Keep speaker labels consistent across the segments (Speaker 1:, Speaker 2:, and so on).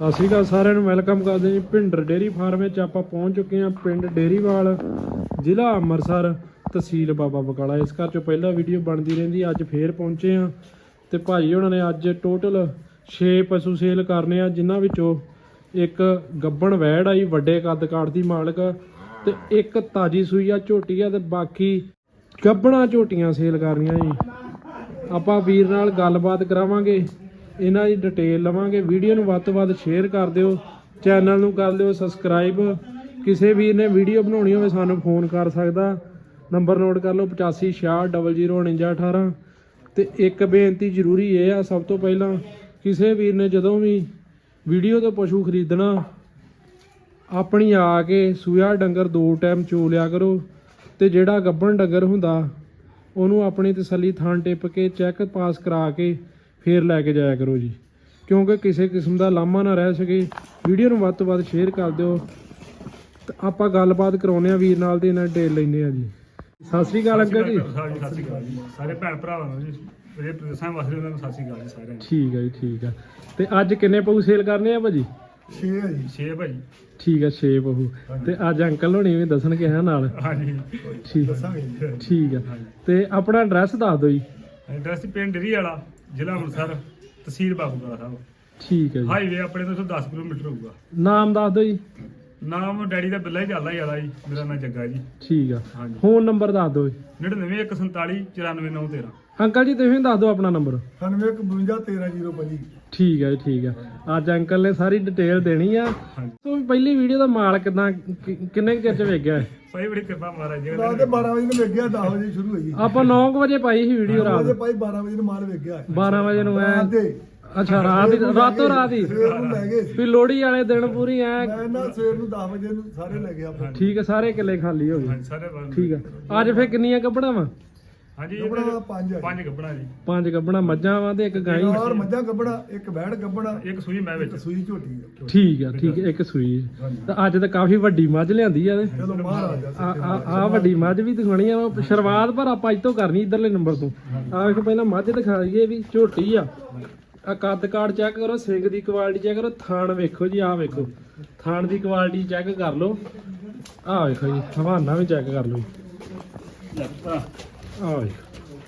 Speaker 1: ਸਤਿ ਸ਼੍ਰੀ ਅਕਾਲ ਸਾਰਿਆਂ ਨੂੰ, ਵੈਲਕਮ ਕਰਦੇ ਜੀ ਭਿੰਡਰ ਡੇਰੀ ਫਾਰਮ ਵਿੱਚ। ਆਪਾਂ ਪਹੁੰਚ ਚੁੱਕੇ ਹਾਂ ਪਿੰਡ ਡੇਰੀਵਾਲ ਜ਼ਿਲ੍ਹਾ ਅੰਮ੍ਰਿਤਸਰ ਤਹਿਸੀਲ ਬਾਬਾ ਬਕਾਲਾ। ਇਸ ਘਰ ਚੋਂ ਪਹਿਲਾਂ ਵੀਡੀਓ ਬਣਦੀ ਰਹਿੰਦੀ, ਅੱਜ ਫੇਰ ਪਹੁੰਚੇ ਹਾਂ। ਤੇ ਭਾਈ ਉਹਨਾਂ ਨੇ ਅੱਜ ਟੋਟਲ 6 ਪਸ਼ੂ ਸੇਲ ਕਰਨੇ ਆ, ਜਿਨ੍ਹਾਂ ਵਿੱਚੋਂ ਇੱਕ ਗੱਬਣ ਵੈੜ ਆਈ, ਵੱਡੇ ਕੱਦ ਕਾਠ ਦੀ ਮਾਲਕ ਤੇ ਇੱਕ ਤਾਜੀ ਸੂਈ ਆ, ਝੋਟੀ ਆ ਤੇ ਬਾਕੀ ਗੱਬਣਾ ਝੋਟੀਆਂ ਸੇਲ ਕਰਨੀਆਂ ਜੀ। ਆਪਾਂ ਵੀਰ ਨਾਲ ਗੱਲਬਾਤ ਕਰਾਵਾਂਗੇ। ਇਹਨਾਂ ਦੀ ਡਿਟੇਲ ਲਵਾਂਗੇ। ਵੀਡੀਓ ਨੂੰ ਵੱਧ ਤੋਂ ਵੱਧ ਸ਼ੇਅਰ ਕਰ ਦਿਓ। ਚੈਨਲ ਨੂੰ ਕਰ ਲਿਓ ਸਬਸਕ੍ਰਾਈਬ ਕਿਸੇ ਵੀਰ ਨੇ ਵੀਡੀਓ ਬਣਾਉਣੀ ਹੋਵੇ ਸਾਨੂੰ ਫੋਨ ਕਰ ਸਕਦਾ। ਨੰਬਰ ਨੋਟ ਕਰ ਲਓ 8560004918 ਤੇ ਇੱਕ ਬੇਨਤੀ ਜ਼ਰੂਰੀ ਇਹ ਆ ਸਭ ਤੋਂ ਪਹਿਲਾਂ, ਕਿਸੇ ਵੀਰ ਨੇ ਜਦੋਂ ਵੀ ਵੀਡੀਓ ਤੋਂ ਪਸ਼ੂ ਖਰੀਦਣਾ, ਆਪਣੀ ਆ ਕੇ ਸੂਆ ਡੰਗਰ ਦੋ ਟਾਈਮ ਚੋ ਲਿਆ ਕਰੋ। ਤੇ ਜਿਹੜਾ ਗੱਬਣ ਡੰਗਰ ਹੁੰਦਾ, ਉਹਨੂੰ ਆਪਣੀ ਤਸੱਲੀ ਥਾਂ ਟਿਪ ਕੇ ਚੈੱਕ ਪਾਸ ਕਰਾ ਕੇ ਫੇਰ ਲੈ ਕੇ ਜਾਇਆ ਕਰੋ ਜੀ। ਕਿਉਂਕਿ ਕਿਸੇ ਕਿਸਮ ਦਾ ਲਾਮਾ ਨਾ ਰਹਿ ਸਕੇ। ਵੀਡੀਓ ਨੂੰ ਵੱਧ ਤੋਂ ਵੱਧ ਸ਼ੇਅਰ ਕਰ ਦਿਓ। ਤੇ ਆਪਾਂ ਗੱਲਬਾਤ ਕਰਾਉਨੇ ਆ ਵੀਰ ਨਾਲ ਤੇ ਇਹਨਾਂ ਡੇਲ ਲੈਨੇ ਆ ਜੀ। ਸਤਿ ਸ੍ਰੀ ਅਕਾਲ ਅੰਕਲ ਜੀ।
Speaker 2: ਸਾਰੇ ਸਤਿ ਸ਼੍ਰੀ ਅਕਾਲ ਜੀ। ਸਾਰੇ ਭੈਣ ਭਰਾਵਾਂ ਨੂੰ ਜੀ। ਮੇਰੇ ਪ੍ਰਦੇਸ਼ਾਂ ਵਾਸਤੇ ਉਹਨਾਂ ਨੂੰ ਸਤਿ ਸ਼੍ਰੀ ਅਕਾਲ ਜੀ ਸਾਰਿਆਂ ਨੂੰ।
Speaker 1: ਠੀਕ ਹੈ ਜੀ ਠੀਕ ਹੈ ਤੇ ਅੱਜ ਕਿੰਨੇ ਪਊ ਸੇਲ ਕਰਨੇ ਆ ਭਾਜੀ?
Speaker 2: 6 ਹੈ ਜੀ। 6 ਭਾਜੀ।
Speaker 1: ਠੀਕ ਹੈ 6 ਪਊ। ਤੇ ਅੱਜ ਅੰਕਲ ਹੋਣੀ ਵੀ ਦੱਸਣਗੇ ਹੈ ਨਾਲ।
Speaker 2: ਹਾਂਜੀ।
Speaker 1: ਠੀਕ
Speaker 2: ਦੱਸਾਂਗੇ
Speaker 1: ਠੀਕ ਹੈ ਤੇ ਆਪਣਾ ਐਡਰੈਸ ਦੱਸ ਦਿਓ ਜੀ।
Speaker 2: ਐਡਰੈਸ ਪਿੰਡ ਡੇਰੀ ਵਾਲਾ। ਜ਼ਿਲ੍ਹਾ ਅੰਮ੍ਰਿਤਸਰ ਤਹਿਸੀਲ ਬਾਬੂਗੜਾ ਸਾਹਿਬ।
Speaker 1: ਠੀਕ ਹੈ ਜੀ।
Speaker 2: ਹਾਈਵੇ ਆਪਣੇ ਤੋਂ ਇੱਥੋਂ 10 ਕਿਲੋਮੀਟਰ ਹੋਊਗਾ।
Speaker 1: ਨਾਮ ਦੱਸ ਦਿਓ ਜੀ।
Speaker 2: ਨਾਮ ਡੈਡੀ ਦਾ ਬਿੱਲਾ ਹੀ ਚੱਲਦਾ ਹੀ ਵਾਲਾ ਜੀ। ਮੇਰਾ ਨਾਮ ਜੱਗਾ ਜੀ।
Speaker 1: ਠੀਕ ਆ।
Speaker 2: ਹਾਂਜੀ।
Speaker 1: ਫੋਨ ਨੰਬਰ ਦੱਸ ਦਿਓ ਜੀ।
Speaker 2: 99147 94913
Speaker 1: ਅੰਕਲ ਜੀ ਤੁਸੀਂ ਦੱਸ ਦਿਓ ਆਪਣਾ ਨੰਬਰ
Speaker 3: 91521305
Speaker 1: ਠੀਕ ਹੈ ਜੀ ਠੀਕ ਹੈ। ਅੱਜ ਅੰਕਲ ਨੇ ਸਾਰੀ ਡਿਟੇਲ ਦੇਣੀ ਆ। ਤੂੰ ਪਹਿਲੀ ਵੀਡੀਓ ਦਾ ਮਾਲ ਕਿਦਾਂ ਕਿੰਨੇ ਕੁ ਚਿਰ ਚ ਵੇਖ ਗਿਆ ਹੈ?
Speaker 2: ਭਾਈ ਬੜੀ ਕਿਰਪਾ ਮਹਾਰਾਜ ਜੀ
Speaker 3: ਰਾਤ ਦੇ 12 ਵਜੇ ਨੂੰ ਵੇਖ ਗਿਆ 10 ਵਜੇ ਸ਼ੁਰੂ ਹੋਈ।
Speaker 1: ਆਪਾਂ 9 ਵਜੇ ਪਾਈ ਸੀ ਵੀਡੀਓ
Speaker 3: ਵਜੇ
Speaker 1: ਰਾਤ।
Speaker 3: ਭਾਈ 12 ਵਜੇ ਨੂੰ ਮਾਲ ਵੇਖ ਗਿਆ
Speaker 1: 12 ਵਜੇ ਨੂੰ ਐ
Speaker 3: ਰਾਤ ਦੇ।
Speaker 1: ਅੱਛਾ ਰਾਤ ਦੀ ਰਾਤੋਂ ਰਾਤ ਹੀ।
Speaker 3: ਸਵੇਰ ਨੂੰ ਲੈ ਗਏ ਸੀ।
Speaker 1: ਵੀ ਲੋਹੜੀ ਵਾਲੇ ਦਿਨ ਪੂਰੀ ਐ
Speaker 3: ਮੈਂ ਨਾ ਸਵੇਰ ਨੂੰ 10 ਵਜੇ ਨੂੰ ਸਾਰੇ ਲੈ ਗਿਆ। ਆਪਣੇ
Speaker 1: ਠੀਕ ਹੈ ਸਾਰੇ ਕਿੱਲੇ ਖਾਲੀ ਹੋ ਗਏ।
Speaker 2: ਸਾਰੇ।
Speaker 1: ਠੀਕ ਹੈ। ਅੱਜ ਫੇਰ ਕਿੰਨੀਆਂ ਕੱਪੜਾ ਵਾ
Speaker 2: ਹਾਂਜੀ
Speaker 3: ਗੱਬੜਾ
Speaker 2: ਇਹਦੇ
Speaker 3: ਪੰਜ
Speaker 2: ਪੰਜ ਗੱਬਣਾ ਜੀ।
Speaker 1: ਪੰਜ ਕੱਪੜਾ ਮੱਝਾਂ ਵਾ ਤੇ ਇੱਕ ਗਾਈ
Speaker 3: ਚਾਰ ਮੱਝਾਂ ਗੱਬੜਾ ਇੱਕ ਬੈੜ ਗੱਬੜਾ
Speaker 2: ਇੱਕ ਸੂਈ ਮੈਂ ਵਿੱਚ।
Speaker 3: ਇੱਕ ਸੂਈ ਝੋਟੀ
Speaker 1: ਠੀਕ ਆ ਠੀਕ ਇੱਕ ਸੂਈ ਤਾਂ ਅੱਜ ਤਾਂ ਕਾਫੀ ਵੱਡੀ ਮੱਝ ਲਿਆਂਦੀ ਆ ਤੇ
Speaker 3: ਚਲੋ ਮਹਾਰਾਜ
Speaker 1: ਆ ਆ ਆ ਵੱਡੀ ਮੱਝ ਵੀ ਦਿਖਾਣੀ ਆ। ਸ਼ੁਰੂਆਤ ਪਰ ਆਪਾਂ ਅੱਜ ਤੋਂ ਕਰਨੀ ਇਧਰਲੇ ਨੰਬਰ ਤੋਂ। ਆ ਵੇਖੋ ਪਹਿਲਾਂ ਮੱਝ ਦਿਖਾ ਦਈਏ ਵੀ ਝੋਟੀ ਆ। ਆ ਕੱਦ ਕਾੜ ਚੈੱਕ ਕਰੋ ਸਿੰਘ ਦੀ ਕੁਆਲਿਟੀ ਚੈੱਕ ਕਰੋ ਥਾਣ ਵੇਖੋ ਜੀ ਆ ਵੇਖੋ। ਥਾਣ ਦੀ ਕੁਆਲਿਟੀ ਚੈੱਕ ਕਰ ਲਓ। ਆ ਵੇਖੋ ਜੀ ਹਵਾਨਾ ਵੀ ਚੈੱਕ ਕਰ ਲਓ। ਜੀ ਆ ਵੇਖੋ।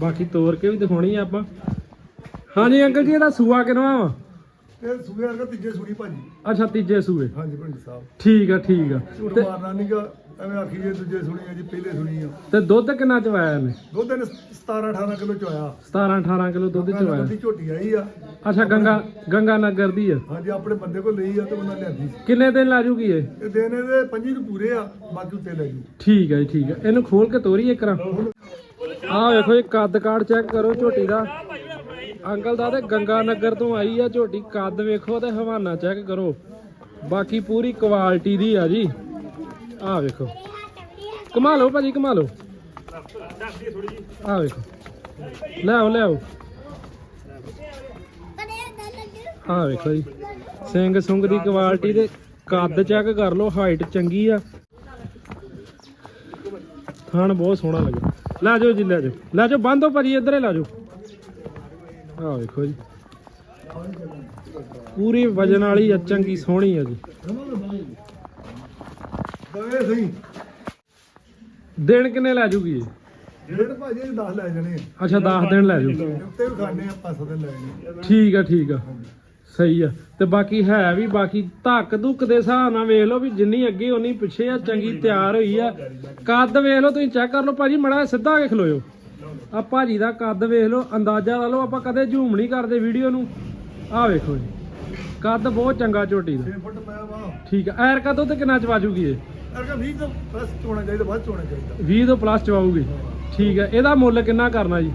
Speaker 1: ਬਾਕੀ ਤੋਰ ਕੇ ਵੀ ਦਿਖਾਉਣੀ ਆ ਆਪਾਂ। ਹਾਂਜੀ ਅੰਕਲ ਜੀ ਇਹਦਾ ਸੂਆ ਕਿਨਵਾ ਵਾ?
Speaker 3: ਤੇ ਸੂਏ ਵਰਗਾ ਤੀਜੇ ਸੂੜੀ ਭਾਜੀ।
Speaker 1: ਅੱਛਾ ਤੀਜੇ ਸੂਏ।
Speaker 3: ਹਾਂਜੀ ਭੰਡੀ ਸਾਹਿਬ।
Speaker 1: ਠੀਕ ਆ ਠੀਕ ਆ।
Speaker 3: ਝੂਠ
Speaker 1: ਤੇ
Speaker 3: ਮਾਰਨਾ ਨਹੀਂਗਾ ਐਵੇਂ ਆਖੀਏ ਦੂਜੇ ਸੁਣੀ ਆ ਜੀ ਪਹਿਲੇ ਸੁਣੀ ਆ।
Speaker 1: ਤੇ ਦੁੱਧ ਕਿੰਨਾ ਚਵਾਇਆ ਨੇ
Speaker 3: ਦੁੱਧ ਨੇ 17 18 ਕਿਲੋ ਚ ਆਇਆ
Speaker 1: 17 18 ਕਿਲੋ ਦੁੱਧ ਚਵਾਇਆ।
Speaker 3: ਦੀ ਝੋਟੀ ਆਈ ਆ।
Speaker 1: ਅੱਛਾ ਗੰਗਾ ਗੰਗਾ ਨਗਰ ਦੀ ਆ।
Speaker 3: ਹਾਂਜੀ ਆਪਣੇ ਬੰਦੇ ਕੋਲ ਲਈ ਆ ਤੇ ਉਹਨਾਂ ਲਿਆਂਦੀ ਸੀ।
Speaker 1: ਕਿੰਨੇ ਦਿਨ ਲਾ ਜੂਗੀ ਇਹ?
Speaker 3: ਦੇਣੇ ਦੇ 25 ਨੂੰ ਪੂਰੇ ਆ ਬਾਕੀ ਉੱਤੇ ਲੈ ਜੂ।
Speaker 1: ਠੀਕ ਹੈ ਜੀ ਠੀਕ ਹੈ ਇਹਨੂੰ ਖੋਲ ਕੇ ਤੋਰੀ ਇੱਕ ਰਾਂ। ਆਹ ਵੇਖੋ ਇਹ ਕੱਦ ਕਾੜ ਚੈੱਕ ਕਰੋ ਝੋਟੀ ਦਾ। ਅੰਕਲ ਦਾ ਤੇ ਗੰਗਾ ਨਗਰ ਤੋਂ ਆਈ ਆ ਝੋਟੀ, ਕੱਦ ਵੇਖੋ ਤੇ ਹਵਾਨਾ ਚੈੱਕ ਕਰੋ। ਬਾਕੀ ਪੂਰੀ ਕੁਆਲਿਟੀ ਦੀ ਆ ਜੀ। ਆਹ ਵੇਖੋ। ਕਮਾ ਲਓ ਭਾਜੀ ਕਮਾ ਲਓ। ਆਹ ਵੇਖੋ। ਲੈ ਆਓ ਲੈ ਆਓ ਆਹ ਵੇਖੋ ਜੀ। ਸਿੰਘ ਸੁੰਗ ਦੀ ਕੁਆਲਿਟੀ ਦੇ ਕੱਦ ਚੈੱਕ ਕਰ ਲਓ ਹਾਈਟ ਚੰਗੀ ਆ। ਥਣ ਬਹੁਤ ਸੋਹਣਾ ਲੱਗਾ ਲੈ ਜਾਓ ਜੀ ਲੈ ਜਾਓ ਲੈ ਜਾਓ ਬੰਦੋ ਭਾਜੀ ਇੱਧਰੇ ਲੈ ਜਾਓ ਆਹ ਵੇਖੋ ਜੀ। ਪੂਰੀ ਵਜਨ ਵਾਲੀ ਆ ਚੰਗੀ ਸੋਹਣੀ ਆ ਜੀ।
Speaker 3: ਦਵੇ ਸਹੀ
Speaker 1: ਦਿਨ ਕਿੰਨੇ ਲੈ ਜੂਗੀ
Speaker 3: ਡੇਢ ਭਾਜੀ 10 ਲੈ ਜਾਣੇ।
Speaker 1: ਅੱਛਾ 10 ਦਿਨ ਲੈ ਜਾਓ
Speaker 3: ਉੱਤੇ ਵੀ ਖਾਣੇ ਆ 500 ਦਿਨ ਲੈ ਜਾਣੇ
Speaker 1: ਠੀਕ ਆ ਠੀਕ ਆ। ਸਹੀ ਆ। ਤੇ ਬਾਕੀ ਹੈ ਵੀ ਬਾਕੀ ਧੱਕ ਧੁੱਕ ਦੇ ਹਿਸਾਬ ਨਾਲ ਵੇਖ ਲਓ ਵੀ ਜਿੰਨੀ ਅੱਗੇ ਉਨੀ ਪਿੱਛੇ ਆ ਚੰਗੀ ਤਿਆਰ ਹੋਈ ਆ। ਕੱਦ ਵੇਖ ਲਓ ਤੁਸੀਂ ਚੈੱਕ ਕਰ ਲਓ ਭਾਜੀ ਮੜਾ ਸਿੱਧਾ ਵੇਖ ਲਓ ਆ ਭਾਜੀ ਦਾ ਕੱਦ ਵੇਖ ਲਓ ਅੰਦਾਜ਼ਾ ਲਾ ਲਓ ਆਪਾਂ ਕਦੇ ਝੂਮ ਨਹੀਂ ਕਰਦੇ ਵੀਡੀਓ ਨੂੰ। ਆ ਵੇਖੋ ਜੀ ਕੱਦ ਬਹੁਤ ਚੰਗਾ ਝੋਟੀ ਦਾ।
Speaker 3: 6 ਫੁੱਟ ਪਿਆ ਵਾ।
Speaker 1: ਠੀਕ ਆ ਐਰ ਕਾ ਦੁੱਧ ਕਿੰਨਾ ਚਵਾਜੂਗੀ ਇਹ?
Speaker 3: ਅਰਗਾ 20 ਤੋਂ ਪਲੱਸ ਚੋਣਾ ਚਾਹੀਦਾ ਬਾਅਦ ਚੋਣਾ ਚਾਹੀਦਾ।
Speaker 1: 20 ਤੋਂ ਪਲੱਸ ਚਵਾਉਗੀ ਠੀਕ ਆ ਇਹਦਾ ਮੁੱਲ ਕਿੰਨਾ ਕਰਨਾ ਜੀ?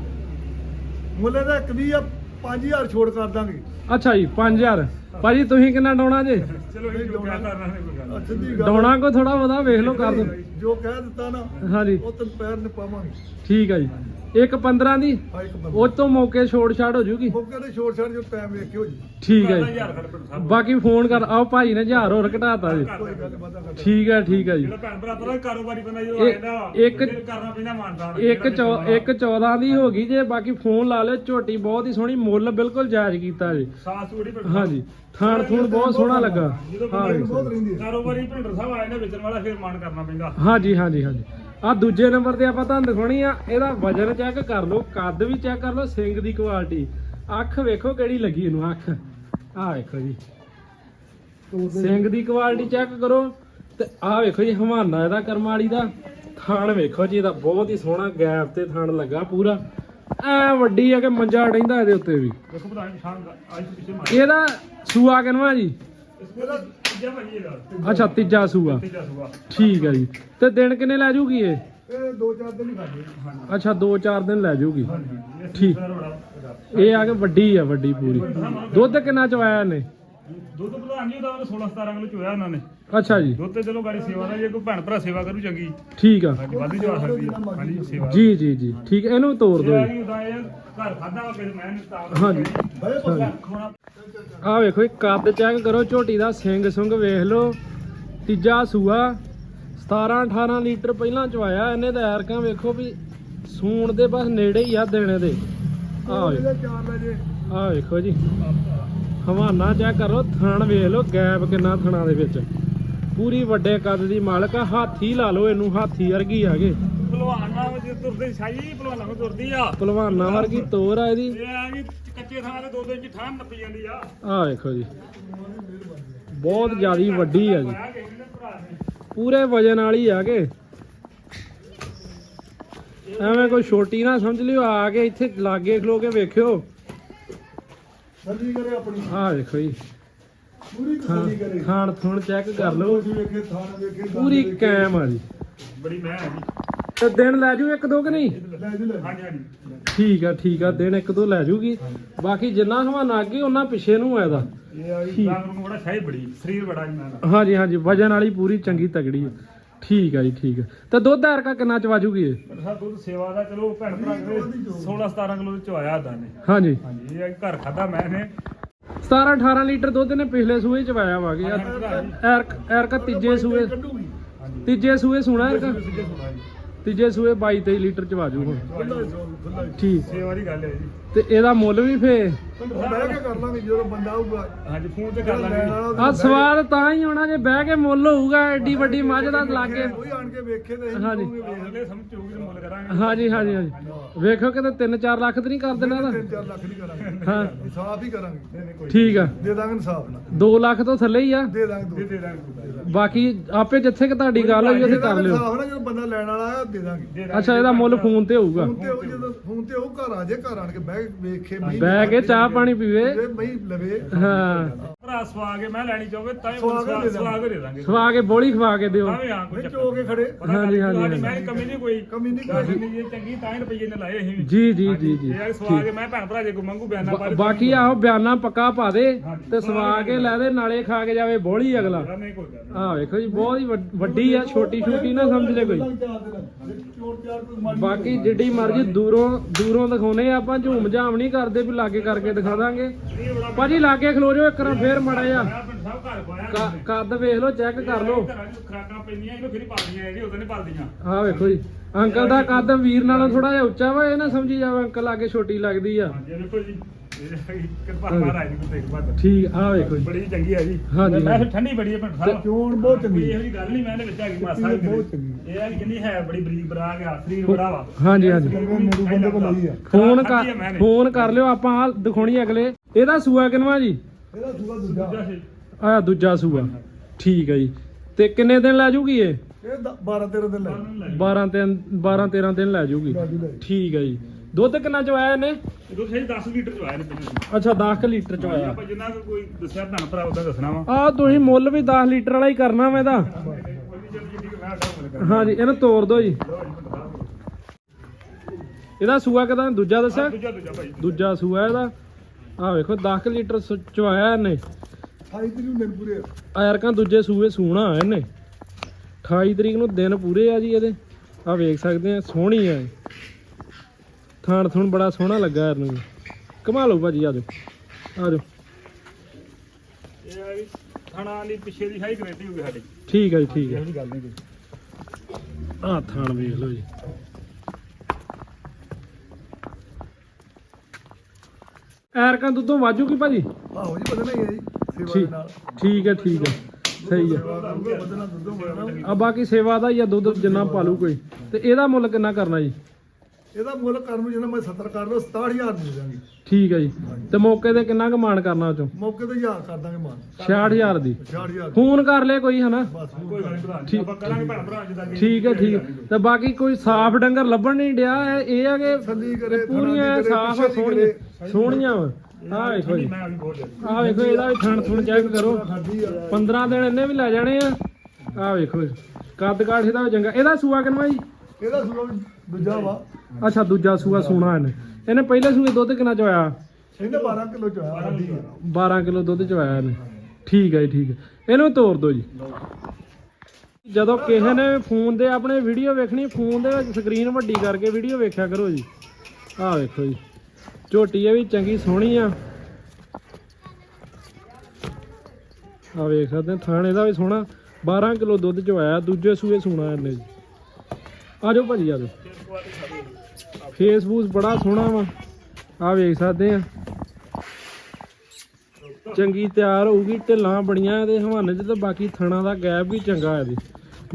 Speaker 3: ਮੁੱਲੇ ਦਾ ਇੱਕ ਵੀ ਆ 5000 ਛੋੜ ਕਰ ਦਾਂਗੇ।
Speaker 1: ਅੱਛਾ ਜੀ 5000 ਭਾਜੀ ਤੁਸੀਂ ਕਿੰਨਾ ਡਾਉਣਾ ਜੇ?
Speaker 2: ਚਲੋ ਇਹ ਜੋ ਕਹਿ ਕਰਨਾ ਨਹੀਂ ਕੋਈ ਗੱਲ
Speaker 3: ਆਹ ਸਿੱਧੀ ਗੱਲ
Speaker 1: ਡਾਉਣਾ ਕੋ ਥੋੜਾ ਬਹੁਤਾ ਵੇਖ ਲਓ ਕਰ ਦੋ।
Speaker 3: ਜੋ ਕਹਿ ਦਿੱਤਾ ਨਾ
Speaker 1: ਹਾਂਜੀ।
Speaker 3: ਉਹ ਤੈਨੂੰ ਪੈਰ ਨੇ ਪਾਵਾਂਗੇ
Speaker 1: ਠੀਕ ਆ ਜੀ। ਇੱਕ 15 ਦੀ?
Speaker 3: ਹਾਂ ਇੱਕ ਬੰਦਾ
Speaker 1: ਉਹ ਤੋਂ ਮੌਕੇ ਛੋੜ ਛਾੜ ਹੋ ਜੂਗੀ?
Speaker 3: ਮੌਕੇ ਤੇ ਛੋੜ ਛਾੜ ਜੋ ਟਾਈਮ ਵੇਖਿਓ ਜੀ।
Speaker 1: ਠੀਕ ਹੈ ਜੀ।
Speaker 2: ਹਜ਼ਾਰ ਸਾਹਿਬ।
Speaker 1: ਬਾਕੀ ਫੋਨ ਕਰ ਆਓ ਭਾਈ ਨੇ ਹਜ਼ਾਰ ਹੋਰ ਘਟਾਤਾ ਜੀ।
Speaker 3: ਕੋਈ ਗੱਲ ਵਾਦਾ ਕਰ
Speaker 1: ਠੀਕ ਹੈ ਠੀਕ ਹੈ ਜੀ।
Speaker 2: ਜਿਹੜਾ ਭੈਣ ਭਰਾ ਪਤਾ ਕਾਰੋਬਾਰੀ ਬੰਦਾ ਜਦੋਂ
Speaker 1: ਇੱਕ-
Speaker 2: ਆਇਦਾ
Speaker 1: ਇੱਕ-
Speaker 2: ਕਰਨਾ ਪੈਂਦਾ ਮਾਨਦਾਨ।
Speaker 1: ਇੱਕ ਚੌ- ਇੱਕ 14 ਦੀ ਹੋ ਗਈ ਜੇ ਬਾਕੀ ਫੋਨ ਲਾ ਲਿਓ ਝੋਟੀ ਬਹੁਤ ਹੀ ਸੋਹਣੀ ਮੁੱਲ ਬਿਲਕੁਲ ਜਾਇਜ਼ ਕੀਤਾ ਜੀ।
Speaker 2: ਸਾਸ ਪਿੰਡ
Speaker 1: ਹਾਂਜੀ ਥਾਣ ਥੂਣ ਬਹੁਤ ਸੋਹਣਾ ਲੱਗਾ।
Speaker 2: ਜਦੋਂ
Speaker 1: ਹਾਂ
Speaker 2: ਬੰਦਾ
Speaker 1: ਜੀ।
Speaker 3: ਬਹੁਤ ਰਹਿੰਦੀ ਹੈ
Speaker 2: ਕਾਰੋਬਾਰੀ ਭਿੰਡਰ ਸਾਹਿਬ ਆਏ ਨੇ ਵੇਚਣ ਵਾਲਾ ਫਿਰ ਮਾਨ ਕਰਨਾ ਪੈਂਦਾ।
Speaker 1: ਹਾਂਜੀ ਹਾਂਜੀ ਹਾਂਜੀ। ਆ ਦੂਜੇ ਨੰਬਰ ਤੇ ਆਪਾਂ ਤੁਹਾਨੂੰ ਦਿਖਾਉਣੀ ਆ ਇਹਦਾ ਵਜਨ ਚੈੱਕ ਕਰ ਲਓ ਕੱਦ ਵੀ ਚੈੱਕ ਕਰ ਲਓ ਸਿੰਗ ਦੀ ਕੁਆਲਿਟੀ ਅੱਖ ਵੇਖੋ ਕਿਹੜੀ ਲੱਗੀ ਇਹਨੂੰ ਅੱਖ। ਆਹ ਵੇਖੋ ਜੀ। ਸਿੰਗ ਦੀ ਕੁਆਲਿਟੀ ਚੈੱਕ ਕਰੋ ਤੇ ਆਹ ਵੇਖੋ ਜੀ ਹਵਾਨਾ ਇਹਦਾ ਕਰਮ ਵਾਲੀ ਦਾ। ਥਾਣ ਵੇਖੋ ਜੀ ਇਹਦਾ ਬਹੁਤ ਹੀ ਸੋਹਣਾ ਗੈਪ ਤੇ ਥਾਣ ਲੱਗਾ ਪੂਰਾ। ਐ ਵੱਡੀ ਆ ਕਿ ਮੰਜਾ ਡੈਂਦਾ ਇਹਦੇ ਉੱਤੇ ਵੀ।
Speaker 2: ਦੇਖੋ ਭਰਾ ਨਿਸ਼ਾਨ
Speaker 1: ਇਹਦਾ ਸੂਆ ਕਿਨਵਾ ਜੀ?
Speaker 2: ਤੀਜਾ ਭਾਜੀ ਇਹਦਾ
Speaker 1: ਅੱਛਾ ਤੀਜਾ ਸੂਆ।
Speaker 2: ਤੀਜਾ
Speaker 1: ਠੀਕ ਹੈ ਜੀ। ਤੇ ਦਿਨ ਕਿੰਨੇ ਲੈ ਜੂਗੀ ਇਹ?
Speaker 3: ਇਹ ਦੋ ਚਾਰ ਦਿਨ ਹੀ ਖਾਦੇ
Speaker 2: ਹਾਂਜੀ।
Speaker 1: ਅੱਛਾ 2-4 ਦਿਨ ਲੈ ਜੂਗੀ।
Speaker 2: ਹਾਂਜੀ। ਇਹ
Speaker 1: ਠੀਕ।
Speaker 2: ਰੋੜਾ
Speaker 1: ਇਹ ਆ ਕੇ ਵੱਡੀ ਆ ਵੱਡੀ ਪੂਰੀ। ਦੁੱਧ ਕਿੰਨਾ ਚਵਾਇਆ ਇਹਨੇ?
Speaker 2: ਦੁੱਧ ਭਲਵਾਨ ਜੀ ਉਹਦਾ ਉਹਨੇ 16 17 ਕਿਲੋ ਚੋਇਆ ਉਹਨਾਂ ਨੇ।
Speaker 1: ਅੱਛਾ ਜੀ।
Speaker 2: ਦੁੱਧ ਤੇ ਚਲੋ ਗਾੜੀ ਸੇਵਾ ਦਾ ਜੇ ਕੋਈ ਭੈਣ ਭਰਾ ਸੇਵਾ ਕਰੂ ਚੰਗੀ।
Speaker 1: ਠੀਕ ਆ।
Speaker 2: ਹਾਂਜੀ ਵਾਧੂ ਚਵਾ ਸਕਦੀ ਹੈ ਹਾਂਜੀ ਸੇਵਾ।
Speaker 1: ਜੀ ਜੀ ਜੀ। ਠੀਕ ਹੈ, ਇਹਨੂੰ ਤੋੜ ਦਿਓ
Speaker 2: ਇਹ
Speaker 1: ਜੀ।
Speaker 2: ਵੀ ਉਦਾਂ ਇਹ ਘਰ ਖਾਦਾ ਵਾ ਕਿਸੇ ਮੈਂ ਨਹੀਂ ਤਾਂ
Speaker 1: ਹਾਂਜੀ।
Speaker 3: ਬੜੇ ਪਸੰਦ
Speaker 2: ਖੋਣਾ
Speaker 1: ਆਹ ਵੇਖੋ ਇਹ ਕੱਦ ਚੈੱਕ ਕਰੋ ਝੋਟੀ ਦਾ ਸਿੰਗ ਸੁੰਗ ਵੇਖ ਲਓ। ਤੀਜਾ ਸੂਆ 17 18 ਲੀਟਰ ਪਹਿਲਾਂ ਚਵਾਇਆ ਇਹਨੇ ਤਾਂ ਐਰਕਾਂ ਵੇਖੋ ਵੀ ਸੂਣ ਦੇ ਬਸ ਨੇੜੇ ਹੀ ਆ ਦੇਣੇ ਦੇ। ਆਹ ਵੇਖੋ। ਆਹ ਵੇਖੋ ਜੀ। ਹਵਾਨਾ ਚੈੱਕ ਕਰੋ ਥਣ ਵੇਖ ਲਓ ਗੈਪ ਕਿੰਨਾ ਥਣਾ ਦੇ ਵਿੱਚ। ਪੂਰੀ ਵੱਡੇ ਕੱਦ ਦੀ ਮਾਲਕ ਆ ਹਾਥੀ ਲਾ ਲਓ ਇਹਨੂੰ ਹਾਥੀ ਵਰਗੀ ਆਗੇ
Speaker 2: ਨਾਲ ਜੇ ਤੁਰਦੇ ਸਾਈ ਭਲਵਾਨਾਂ ਨੂੰ ਤੁਰਦੀ ਆ।
Speaker 1: ਪਹਿਲਵਾਨਾਂ ਵਰਗੀ ਤੋਰ ਆ ਇਹਦੀ।
Speaker 2: ਇਹ ਆ ਵੀ ਕੱਚੇ ਥਾਂ ਤੇ ਦੋ ਦੋ ਇੰਚ ਠਾਂ ਨੱਪੀ ਜਾਂਦੀ ਆ।
Speaker 1: ਆਹ ਵੇਖੋ ਜੀ। ਬਹੁਤ ਜ਼ਿਆਦੀ ਵੱਡੀ ਆ ਜੀ। ਪੂਰੇ ਵਜਨ ਵਾਲੀ ਆ ਕੇ। ਐਵੇਂ ਕੋਈ ਛੋਟੀ ਨਾ ਸਮਝ ਲਿਓ ਆ ਕੇ ਇੱਥੇ ਲਾਗੇ ਖਲੋ ਕੇ ਵੇਖਿਓ।
Speaker 3: ਸਰਦੀ ਕਰੇ ਆਪਣੀ।
Speaker 1: ਆਹ ਵੇਖੋ ਜੀ।
Speaker 3: ਪੂਰੀ ਤਸੱਲੀ ਕਰੇ।
Speaker 1: ਖਾਣ ਥੁਣ ਚੈੱਕ ਕਰ ਲਓ।
Speaker 3: ਜੀ ਵੇਖੇ ਥਾਣ ਵੇਖੇ ਦੰਦ
Speaker 1: ਪੂਰੀ
Speaker 3: ਵੇਖੇ।
Speaker 1: ਕੈਮ ਆ ਜੀ।
Speaker 2: ਬੜੀ ਮੈਂ ਹੈ ਜੀ।
Speaker 1: ਤੇ ਦਿਨ ਲੈ ਜੂ ਇੱਕ ਦੋ ਕਿ ਨਹੀਂ?
Speaker 3: ਲੈ ਜੀ ਲੈ
Speaker 2: ਹਾਂਜੀ ਹਾਂਜੀ।
Speaker 1: ਠੀਕ ਆ ਠੀਕ ਆ। ਦਿਨ ਇੱਕ ਦੋ ਲੈ ਜੂਗੀ। ਬਾਕੀ ਜਿੰਨਾ ਹਵਾਨਾ ਅੱਗੇ ਉਹਨਾਂ ਪਿੱਛੇ ਨੂੰ ਆ ਇਹਦਾ।
Speaker 3: ਇਹ ਆ
Speaker 1: ਠੀਕ।
Speaker 2: ਰੰਗ ਨੂੰ ਬੜਾ ਸ਼ਾਹੀ ਬੜੀ ਸਰੀਰ ਬੜਾ ਜੀ ਮੈਂ ਦਾ
Speaker 1: ਹਾਂਜੀ ਹਾਂਜੀ। ਵਜਨ ਵਾਲੀ ਪੂਰੀ ਚੰਗੀ ਤਗੜੀ ਆ। ਠੀਕ ਆ ਜੀ ਠੀਕ ਆ। ਤੇ ਦੁੱਧ ਹਰਕਾ ਕਿੰਨਾ ਚਵਾ ਜੂਗੀ ਇਹ?
Speaker 2: ਪਰ ਸਾ ਦੁੱਧ ਸੇਵਾ ਦਾ ਚਲੋ ਭੈਣ ਭਰਾ ਕਰੇ 16 17 ਕਿਲੋ ਚ ਆਇਆ ਦਾਂ ਨੇ।
Speaker 1: ਹਾਂਜੀ।
Speaker 2: ਹਾਂਜੀ ਇਹ ਕਿ ਘਰ ਖਾਦਾ ਮੈਂ ਨੇ
Speaker 1: 17 18 ਲੀਟਰ ਦੁੱਧ ਨੇ ਪਿਛਲੇ ਸੂਏ ਚ ਵਾਇਆ ਵਾ ਗਿਆ
Speaker 2: ਹਾਂਜੀ
Speaker 1: ਐਰਕ ਐਰਕਾ ਤੀਜੇ ਸੂਏ ਤੀਜੇ ਸੂਏ ਸੁਣਾ
Speaker 2: ਜੀ।
Speaker 1: ਤੀਜੇ ਸੂਏ 22 23 ਲੀਟਰ ਚ ਵਾਜੂ ਹੁਣ
Speaker 3: ਖੁੱਲਾ ਹੀ ਸੌ, ਖੁੱਲਾ ਹੀ
Speaker 1: ਠੀਕ।
Speaker 2: ਸੇਵਾ ਦੀ ਗੱਲ ਹੈ ਜੀ।
Speaker 1: ਤੇ ਇਹਦਾ ਮੁੱਲ ਵੀ ਫੇ।
Speaker 3: ਬਹਿ ਕੇ ਕਰ ਲਾਂਗੇ ਜਦੋਂ ਬੰਦਾ ਆਊਗਾ।
Speaker 2: ਹਾਂਜੀ ਫੋਨ ਤੇ ਕਰ ਲਾਂਗੇ।
Speaker 1: ਆ
Speaker 3: ਬਹਿ
Speaker 1: ਸਵਾਦ ਤਾਂ ਹੀ ਹੋਣਾ ਜੇ ਬਹਿ ਕੇ ਮੁੱਲ ਹੋਊਗਾ ਐਡੀ ਵੱਡੀ ਮੱਝ ਦਾ ਲਾਗੇ
Speaker 3: ਕੋਈ ਆਣ ਕੇ ਵੇਖੇ ਤੇ ਅਸੀਂ
Speaker 2: ਮੁੱਲ ਕਰਾਂਗੇ।
Speaker 1: ਹਾਂਜੀ ਹਾਂਜੀ ਹਾਂਜੀ। ਵੇਖੋ ਕਿਤੇ 3-4 ਲੱਖ ਤੇ ਨਹੀਂ ਕਰ ਦੇਣਾ ਇਹਦਾ
Speaker 3: 3-4 ਲੱਖ ਨਹੀਂ ਕਰਾਂਗੇ।
Speaker 1: ਹਾਂ।
Speaker 3: ਇਨਸਾਫ ਹੀ ਕਰਾਂਗੇ।
Speaker 2: ਨਹੀਂ ਨਹੀਂ ਕੋਈ
Speaker 1: ਠੀਕ ਆ।
Speaker 3: ਦੇ ਦਾਂਗੇ ਇਨਸਾਫ ਨਾਲ।
Speaker 1: 2 ਲੱਖ ਤੋਂ ਥੱਲੇ ਹੀ ਆ।
Speaker 3: ਦੇ ਦਾਂਗੇ
Speaker 2: ਦੇ।
Speaker 3: ਦੋ
Speaker 2: ਦੇ ਦਾਂਗੇ
Speaker 1: ਬਾਕੀ ਆਪੇ ਜਿੱਥੇ ਕਿ ਤੁਹਾਡੀ ਗੱਲ ਹੋਈ ਉੱਥੇ ਕਰ ਲਿਓ।
Speaker 3: ਇਨਸਾਫ ਨਾਲ ਜਦੋਂ ਬੰਦਾ ਲੈਣ ਵਾਲਾ ਆ ਦੇ ਦਾਂਗੇ।
Speaker 1: ਅੱਛਾ ਇਹਦਾ ਮੁੱਲ ਫੋਨ ਤੇ ਹੋਊਗਾ।
Speaker 3: ਫੋਨ ਤੇ ਉਹ ਜਦੋਂ ਫੋਨ ਤੇ ਉਹ ਘਰ ਆ ਜੇ ਘਰ ਆਣ ਕੇ ਬਹਿ ਕੇ ਵੇਖੇ
Speaker 1: ਬਹਿ ਕੇ ਚਾਹ ਪਾਣੀ ਪੀਵੇ।
Speaker 3: ਮਹੀਂ ਲਵੇ
Speaker 1: ਹਾਂ।
Speaker 2: ਭਰਾ ਸਵਾ ਕੇ ਮੈਂ ਲੈਣੀ ਚਾਹੋਗੇ ਤਾਂ ਹੀ
Speaker 3: ਸਵਾ ਕੇ ਦੇ ਦਾਂਗੇ।
Speaker 2: ਸਵਾ ਕੇ ਦੇ ਦਾਂਗੇ।
Speaker 1: ਖਵਾ ਕੇ ਬੋਲੀ ਖਵਾ ਕੇ ਦਿਓ।
Speaker 2: ਤਾਂ ਵੀ ਹਾਂ ਕੋਈ
Speaker 3: ਵਿੱਚ ਹੋ ਕੇ ਖੜੇ।
Speaker 1: ਹਾਂਜੀ, ਹਾਂਜੀ,
Speaker 2: ਤੁਹਾਡੀ ਮੈਂ ਕਮੀ ਨਹੀਂ ਕੋਈ।
Speaker 3: ਕਮੀ ਨਹੀਂ
Speaker 2: ਗੱਲ
Speaker 3: ਕੋਈ
Speaker 2: ਨਹੀਂ ਇਹ ਚੰਗੀ ਤਾਂ ਹੀ ਰੁਪਈਏ ਨੇ ਲਾਏ ਅਸੀਂ ਵੀ।
Speaker 1: ਜੀ ਜੀ ਜੀ ਜੀ।
Speaker 2: ਆ ਸਵਾ ਕੇ ਮੈਂ ਭੈਣ ਭਰਾ ਜੇ ਕੋ ਮੰਗੂ ਬਿਆਨਾ
Speaker 1: ਬਾ- ਬਾਕੀ ਆਹੋ ਬਿਆਨਾ ਪੱਕਾ ਪਾ ਦੇ
Speaker 2: ਹਾਂਜੀ।
Speaker 1: ਤੇ ਸਵਾ ਕੇ ਲੈ ਦੇ ਨਾਲੇ ਖਾ ਕੇ ਜਾਵੇ ਬੋਲੀ ਅਗਲਾ।
Speaker 2: ਨਹੀਂ ਕੋਈ ਗੱਲ
Speaker 1: ਆਹ ਵੇਖੋ ਜੀ ਬਹੁਤ ਹੀ ਵੱਡ- ਵੱਡੀ ਆ ਛੋਟੀ ਛੋਟੀ ਨਾ ਸਮਝ ਲੈ ਕੋਈ। ਬਾਕੀ ਜਿੱਡੀ ਮਰਜ਼ੀ ਦੂਰੋਂ ਦੂਰੋਂ ਦਿਖਾਉਨੇ ਆ, ਆਪਾਂ ਝੂਮ ਝਾਮ ਨਹੀਂ ਕਰਦੇ ਵੀ ਲਾਗੇ ਕਰਕੇ ਦਿਖਾ ਦਾਂਗੇ। ਭਾਜੀ ਲਾਗੇ ਖਲੋ ਜਾਓ ਇੱਕ ਵਾਰ ਫੇਰ ਮੜਾ ਜਾ ਕੱਦ ਵੇਖ ਲਓ ਚੈੱਕ ਕਰ ਲਓ।
Speaker 2: ਘਰਾਂ 'ਚ ਖਰਾਕਾਂ ਪੈਂਦੀਆਂ ਇਹਨੂੰ ਫਿਰ ਹੀ
Speaker 1: ਵੇਖੋ ਜੀ ਅੰਕਲ ਦਾ ਕੱਦ ਵੀਰ ਨਾਲੋਂ ਥੋੜਾ ਜਿਹਾ ਉੱਚਾ ਵਾ ਇਹ ਨਾ ਸਮਝੀ ਜਾਵੇ ਅੰਕਲ ਲਾਗੇ ਛੋਟੀ ਲੱਗਦੀ ਆ।
Speaker 2: ਜੀ। ਕਿਰਪਾ ਮਹਾਰਾਜ ਦੀ ਕੋਈ ਬਾਤ
Speaker 1: ਠੀਕ ਆਹ ਵੇਖੋ ਜੀ।
Speaker 2: ਬੜੀ ਚੰਗੀ ਹੈ ਜੀ।
Speaker 1: ਹਾਂਜੀ,
Speaker 2: ਮੈਂ
Speaker 1: ਹਾਂਜੀ।
Speaker 2: ਠੰਡੀ ਬੜੀ ਹੈ ਪਿੰਡ ਸਾਹਿਬ
Speaker 3: ਚੋਣ ਬਹੁਤ ਚੰਗੀ
Speaker 2: ਇਹੋ ਜਿਹੀ ਗੱਲ ਨਹੀਂ ਮੈਂ ਇਹਦੇ ਵਿੱਚ ਹੈਗੀ ਮਾਸਾ ਵੀ
Speaker 3: ਬਹੁਤ। ਚੰਗੀ।
Speaker 2: ਇਹ ਹੈ ਕਿ ਜਿੰਨੀ ਹੈ ਬੜੀ ਬਰੀਕ ਬਰਾਕ ਆ ਸਰੀਰ ਬੜਾ ਵਾ।
Speaker 1: ਹਾਂਜੀ, ਹਾਂਜੀ।
Speaker 3: ਮੇਰੇ ਬੰਦੇ ਕੋਲ ਲਈ ਆ।
Speaker 1: ਫੋਨ
Speaker 2: ਖਾਧੀ ਆ
Speaker 1: ਕਰ। ਫੋਨ ਕਰ ਲਿਓ ਆਪਾਂ ਆਹ ਦਿਖਾਉਣੀ ਅਗਲੇ। ਇਹਦਾ ਸੂਆ ਕਿਨਵਾ ਜੀ?
Speaker 3: ਇਹਦਾ ਸੂਆ ਦੂਜਾ।
Speaker 2: ਦੂਜਾ ਸੀ।
Speaker 1: ਆ ਦੂਜਾ ਸੂਆ। ਠੀਕ ਹੈ ਜੀ। ਤੇ ਕਿੰਨੇ ਦਿਨ ਲੈ ਜੂਗੀ ਇਹ?
Speaker 3: ਇਹ 12 13 ਦਿਨ ਲੈ।
Speaker 1: 12 ਦਿਨ 12 13 ਦਿਨ ਲੈ ਜੂਗੀ।
Speaker 3: ਲੈ
Speaker 1: ਠੀਕ ਹੈ ਜੀ। ਦੁੱਧ ਕਿੰਨਾ ਚਵਾਇਆ ਇਹਨੇ?
Speaker 2: ਇਹ ਦੁੱਧ ਸਹੀ 10 ਲੀਟਰ ਚ ਆਇਆ ਨੇ
Speaker 1: ਅੱਛਾ 10 ਲੀਟਰ ਚਵਾਇਆ
Speaker 2: ਆਪਾਂ ਜਿੰਨਾ ਕੁ ਕੋਈ ਦੱਸਿਆ ਭੈਣ ਭਰਾ ਉਹਦਾ ਦੱਸਣਾ ਵਾ।
Speaker 1: ਆ ਤੁਸੀਂ ਮੁੱਲ ਵੀ 10 ਲੀਟਰ ਵਾਲਾ ਹੀ ਕਰਨਾ
Speaker 2: ਮੈਂ ਮਿਲ
Speaker 1: ਹਾਂਜੀ ਇਹਨੂੰ ਤੋੜ ਦਿਓ ਜੀ। ਇਹਦਾ ਸੂਆ ਕਿਦਾਂ? ਦੂਜਾ ਦੱਸਿਆ?
Speaker 2: ਦੂਜਾ ਦੂਜਾ ਭਾਈ।
Speaker 1: ਦੂਜਾ ਸੂਆ ਇਹਦਾ। ਆ ਵੇਖੋ 10 ਲੀਟਰ ਚਵਾਇਆ ਇਹਨੇ।
Speaker 3: 28 ਤਰੀਕ ਨੂੰ ਦਿਨ ਪੂਰੇ ਆ।
Speaker 1: ਐਰਕਾਂ ਦੂਜੇ ਸੂਏ ਸੂਣਾ ਇਹਨੇ। 28 ਤਰੀਕ ਨੂੰ ਦਿਨ ਪੂਰੇ ਆ ਜੀ ਇਹਦੇ। ਆ ਵੇਖ ਸਕਦੇ ਆ ਸੋਹਣੀ ਆ ਇਹ। ਥਾਣ ਥੁਣ ਬੜਾ ਸੋਹਣਾ ਲੱਗਾ ਇਹਨੂੰ ਕਮਾ ਲਓ ਭਾਜੀ ਆ ਜਾਓ। ਆ ਜਾਓ।
Speaker 2: ਇਹ ਆ ਵੀ ਥਾਣਾ ਦੀ ਪਿੱਛੇ ਦੀ ਹਾਈ ਕਮੇਟੀ ਹੋ ਗਈ ਸਾਡੀ।
Speaker 1: ਠੀਕ ਹੈ ਜੀ ਠੀਕ ਹੈ
Speaker 2: ਇਹੋ ਗੱਲ ਨਹੀਂ ਕੋਈ।
Speaker 1: ਆ ਥਾਣ ਵੇਖ ਲਓ ਜੀ। ਐਰਕਾਂ ਦੁੱਧੋਂ ਵਾਜੂ ਕੀ ਭਾਜੀ?
Speaker 3: ਆਹੋ ਜੀ ਪਤਾ ਨਹੀਂ ਹੈ ਜੀ ਸੇਵਾ ਦੇ
Speaker 1: ਠੀਕ
Speaker 3: ਨਾਲ।
Speaker 1: ਠੀਕ ਹੈ ਠੀਕ ਹੈ ਸਹੀ ਹੈ
Speaker 3: ਬਦਨਾ ਦੁੱਧੋਂ ਮਿਲਣਾ
Speaker 1: ਆ ਬਾਕੀ ਸੇਵਾ ਦਾ ਹੀ ਆ ਦੁੱਧ ਜਿੰਨਾ ਪਾਲੂ ਕੋਈ। ਤੇ ਇਹਦਾ ਮੁੱਲ ਕਿੰਨਾ ਕਰਨਾ ਜੀ?
Speaker 3: ਇਹਦਾ ਮੁੱਲ ਕਰਨ ਨੂੰ ਜਿੰਨਾ ਮੈਂ 70 ਕਰ ਲਓ 67000 ਦੇ ਦਾਂਗੇ
Speaker 1: ਠੀਕ ਹੈ ਜੀ। ਤੇ ਮੌਕੇ ਤੇ ਕਿੰਨਾ ਕੁ ਮਾਣ ਕਰਨਾ ਉਹ ਚੋਂ?
Speaker 3: ਮੌਕੇ ਤੇ ਹਜ਼ਾਰ ਕਰ ਦਾਂਗੇ ਮਾਨ
Speaker 1: 66000 ਦੀ।
Speaker 3: 66000
Speaker 1: ਫੋਨ ਕਰ ਲਿਆ ਕੋਈ ਹਨਾ?
Speaker 3: ਬਸ ਹੁਣ
Speaker 2: ਕੋਈ ਗੱਲ ਨਹੀਂ ਭਰਾ
Speaker 1: ਠੀਕ-
Speaker 2: ਆਪਾਂ ਕਰਾਂਗੇ ਭੈਣ ਭਰਾ ਜਿੱਦਾਂ ਕਿ
Speaker 1: ਠੀਕ ਹੈ ਠੀਕ। ਹੈ। ਤੇ ਬਾਕੀ ਕੋਈ ਸਾਫ਼ ਡੰਗਰ ਲੱਭਣ ਨਹੀਂ ਡਿਆ ਇਹ ਇਹ ਆ ਕਿ
Speaker 3: ਕਰੇ
Speaker 1: ਪੂਰੀਆਂ ਸਾਫ਼ ਸੋਹਣੀਆਂ ਸੋਹਣੀਆਂ ਵਾ। ਆ ਵੇਖੋ ਜੀ।
Speaker 2: ਮੈਂ ਵੀ ਬਹੁਤ ਜ਼ਿਆਦਾ
Speaker 1: ਆ ਵੇਖੋ ਇਹਦਾ ਵੀ ਥਣ ਥੁਣ ਚੈੱਕ ਕਰੋ।
Speaker 3: ਖਾਦੀ ਆ।
Speaker 1: 15 ਦਿਨ ਇਹਨੇ ਵੀ ਲੈ ਜਾਣੇ ਆ। ਆ ਵੇਖੋ ਕੱਦ ਕਾਠ ਇਹਦਾ ਵੀ ਚੰਗਾ। ਇਹਦਾ ਸੂਆ ਕਿੰਨਾ ਜੀ?
Speaker 3: ਇਹਦਾ ਸੂਆ ਵੀ ਦੂਜਾ ਵਾ।
Speaker 1: ਅੱਛਾ ਦੂਜਾ ਸੂਆ ਸੋਨਾ ਇਹਨੇ। ਇਹਨੇ ਪਹਿਲੇ ਸੂਏ ਦੁੱਧ ਕਿੰਨਾ ਚੋਇਆ?
Speaker 3: ਇਹਨੇ 12 ਕਿਲੋ ਚ ਆਇਆ ਖਾਦੀ ਆ
Speaker 1: 12 ਕਿਲੋ ਦੁੱਧ ਚਵਾਇਆ ਇਹਨੇ। ਠੀਕ ਹੈ ਜੀ ਠੀਕ ਹੈ। ਇਹਨੂੰ ਤੋੜ ਦਿਓ ਜੀ। ਜਦੋਂ ਕਿਸੇ ਨੇ ਫੋਨ ਦੇ ਆਪਣੇ ਵੀਡੀਓ ਵੇਖਣੀ ਫੋਨ ਦੇ ਵਿੱਚ ਸਕਰੀਨ ਵੱਡੀ ਕਰਕੇ ਵੀਡੀਓ ਵੇਖਿਆ ਕਰੋ ਜੀ। ਆਹ ਵੇਖੋ ਜੀ। ਝੋਟੀ ਇਹ ਵੀ ਚੰਗੀ ਸੋਹਣੀ ਆ। ਆ ਵੇਖ ਸਕਦੇ ਥਣ ਇਹਦਾ ਵੀ ਸੋਹਣਾ। 12 ਕਿਲੋ ਦੁੱਧ ਚਵਾਇਆ ਦੂਜੇ ਸੂਏ ਸੋਣਾ ਇਹਨੇ ਜੀ। ਆ ਜਾਓ ਭਾਜੀ ਆ ਜਾਓ ਫੇਸਬੁੱਕ ਬੜਾ ਸੋਹਣਾ ਵਾ। ਆ ਵੇਖ ਸਕਦੇ ਆ। ਚੰਗੀ ਤਿਆਰ ਹੋਊਗੀ ਢਿੱਲਾਂ ਬੜੀਆਂ ਇਹਦੇ ਹਵਾਨੇ 'ਚ ਤੇ ਬਾਕੀ ਥਣਾ ਦਾ ਗੈਪ ਵੀ ਚੰਗਾ ਇਹਦੇ।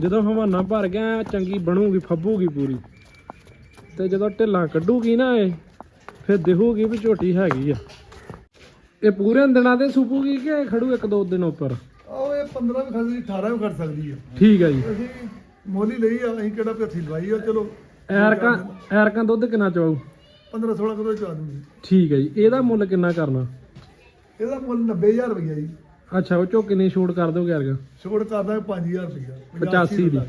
Speaker 1: ਜਦੋਂ ਹਵਾਨਾ ਭਰ ਗਿਆ ਚੰਗੀ ਬਣੂਗੀ ਫੱਬੂਗੀ ਪੂਰੀ। ਤੇ ਜਦੋਂ ਢਿੱਲਾਂ ਕੱਢੂਗੀ ਨਾ ਇਹ ਫਿਰ ਦਿਖੂਗੀ ਵੀ ਝੋਟੀ ਹੈਗੀ ਆ। ਇਹ ਪੂਰੇ ਦਿਨਾਂ ਤੇ ਸੁਪੂਗੀ ਕਿ ਖੜੂ ਇੱਕ ਦੋ ਦਿਨ ਉੱਪਰ?
Speaker 3: ਆਓ ਇਹ 15 ਵੀ ਖੜ ਸਕਦੀ 18 ਵੀ ਖੜ ਸਕਦੀ ਆ।
Speaker 1: ਠੀਕ ਹੈ ਜੀ।
Speaker 3: ਅਸੀਂ ਮੋਲੀ ਲਈ ਆ ਅਸੀਂ ਕਿਹੜਾ ਭੱਥੀ ਲਵਾਈ ਆ ਚਲੋ।
Speaker 1: ਐਰਕਾਂ ਐਰਕਾਂ ਦੁੱਧ ਕਿੰਨਾ ਚਵਾਉ
Speaker 3: 15 16 ਕਿਲੋ ਚਾ ਦੂੰਗੀ।
Speaker 1: ਠੀਕ ਹੈ ਜੀ। ਇਹਦਾ ਮੁੱਲ ਕਿੰਨਾ ਕਰਨਾ?
Speaker 3: ਇਹਦਾ ਮੁੱਲ 90000 ਰੁਪਇਆ ਜੀ।
Speaker 1: ਅੱਛਾ ਉਹ ਚੋਂ ਕਿੰਨੀ ਛੂਟ ਕਰ ਦੋਗੇ ਐਰਕਾਂ?
Speaker 3: ਛੋੜ ਕਰਦਾ 5000 ਰੁਪਇਆ
Speaker 1: 85 ਦੀ।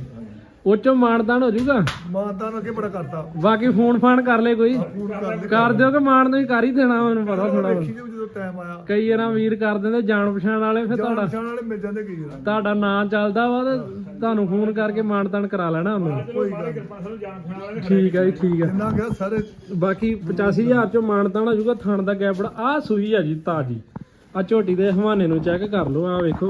Speaker 1: ਉਹ ਚੋਂ ਮਾਨਦਾਨ ਹੋ ਜਾਊਗਾ?
Speaker 3: ਮਾਨਦਾਨ ਅੱਗੇ ਬੜਾ ਕਰਤਾ।
Speaker 1: ਬਾਕੀ ਫੋਨ ਫਾਨ ਕਰ ਲੈ ਕੋਈ।
Speaker 3: ਪੂਰ ਕਰ ਦੇ
Speaker 1: ਕਰ ਦਿਓ ਕਿ ਮਾਨ ਨੂੰ ਹੀ ਕਰ ਹੀ ਦੇਣਾ ਮੈਨੂੰ ਪਤਾ ਥੋੜਾ
Speaker 3: ਜਦੋਂ ਟਾਈਮ ਆਇਆ।
Speaker 1: ਕਈ ਵਾਰਾਂ ਵੀਰ ਕਰ ਦਿੰਦੇ ਜਾਣ ਪਛਾਣ ਵਾਲੇ ਫਿਰ
Speaker 3: ਜਾਣ
Speaker 1: ਤੁਹਾਡਾ
Speaker 3: ਪਛਾਣ ਵਾਲੇ ਮਿਲ ਜਾਂਦੇ ਕਈ ਵਾਰ।
Speaker 1: ਤੁਹਾਡਾ ਨਾਂ ਚੱਲਦਾ ਵਾ ਤੇ ਤੁਹਾਨੂੰ ਫੋਨ ਕਰਕੇ ਮਾਨਤਾਨ ਕਰਾ ਲੈਣਾ ਉਹਨੂੰ।
Speaker 3: ਕੋਈ ਗੱਲ ਨੀ।
Speaker 2: ਕਿਰਪਾ ਸਾਨੂੰ ਜਾਣ ਪਛਾਣ ਵਾਲੇ
Speaker 1: ਠੀਕ ਹੈ ਜੀ ਠੀਕ ਹੈ
Speaker 3: ਜਿੰਨਾ ਗਿਆ ਸਾਰੇ
Speaker 1: ਬਾਕੀ 85000 ਚੋਂ ਮਾਨਤਾਨ ਹੋ ਜਾਊਗਾ ਥਣ ਦਾ ਗੈਪ ਬੜਾ ਆ ਸੂਈ ਆ ਜੀ ਤਾਜੀ। ਆ ਝੋਟੀ ਦੇ ਹਵਾਨੇ ਨੂੰ ਚੈੱਕ ਕਰ ਲਓ ਆ ਵੇਖੋ।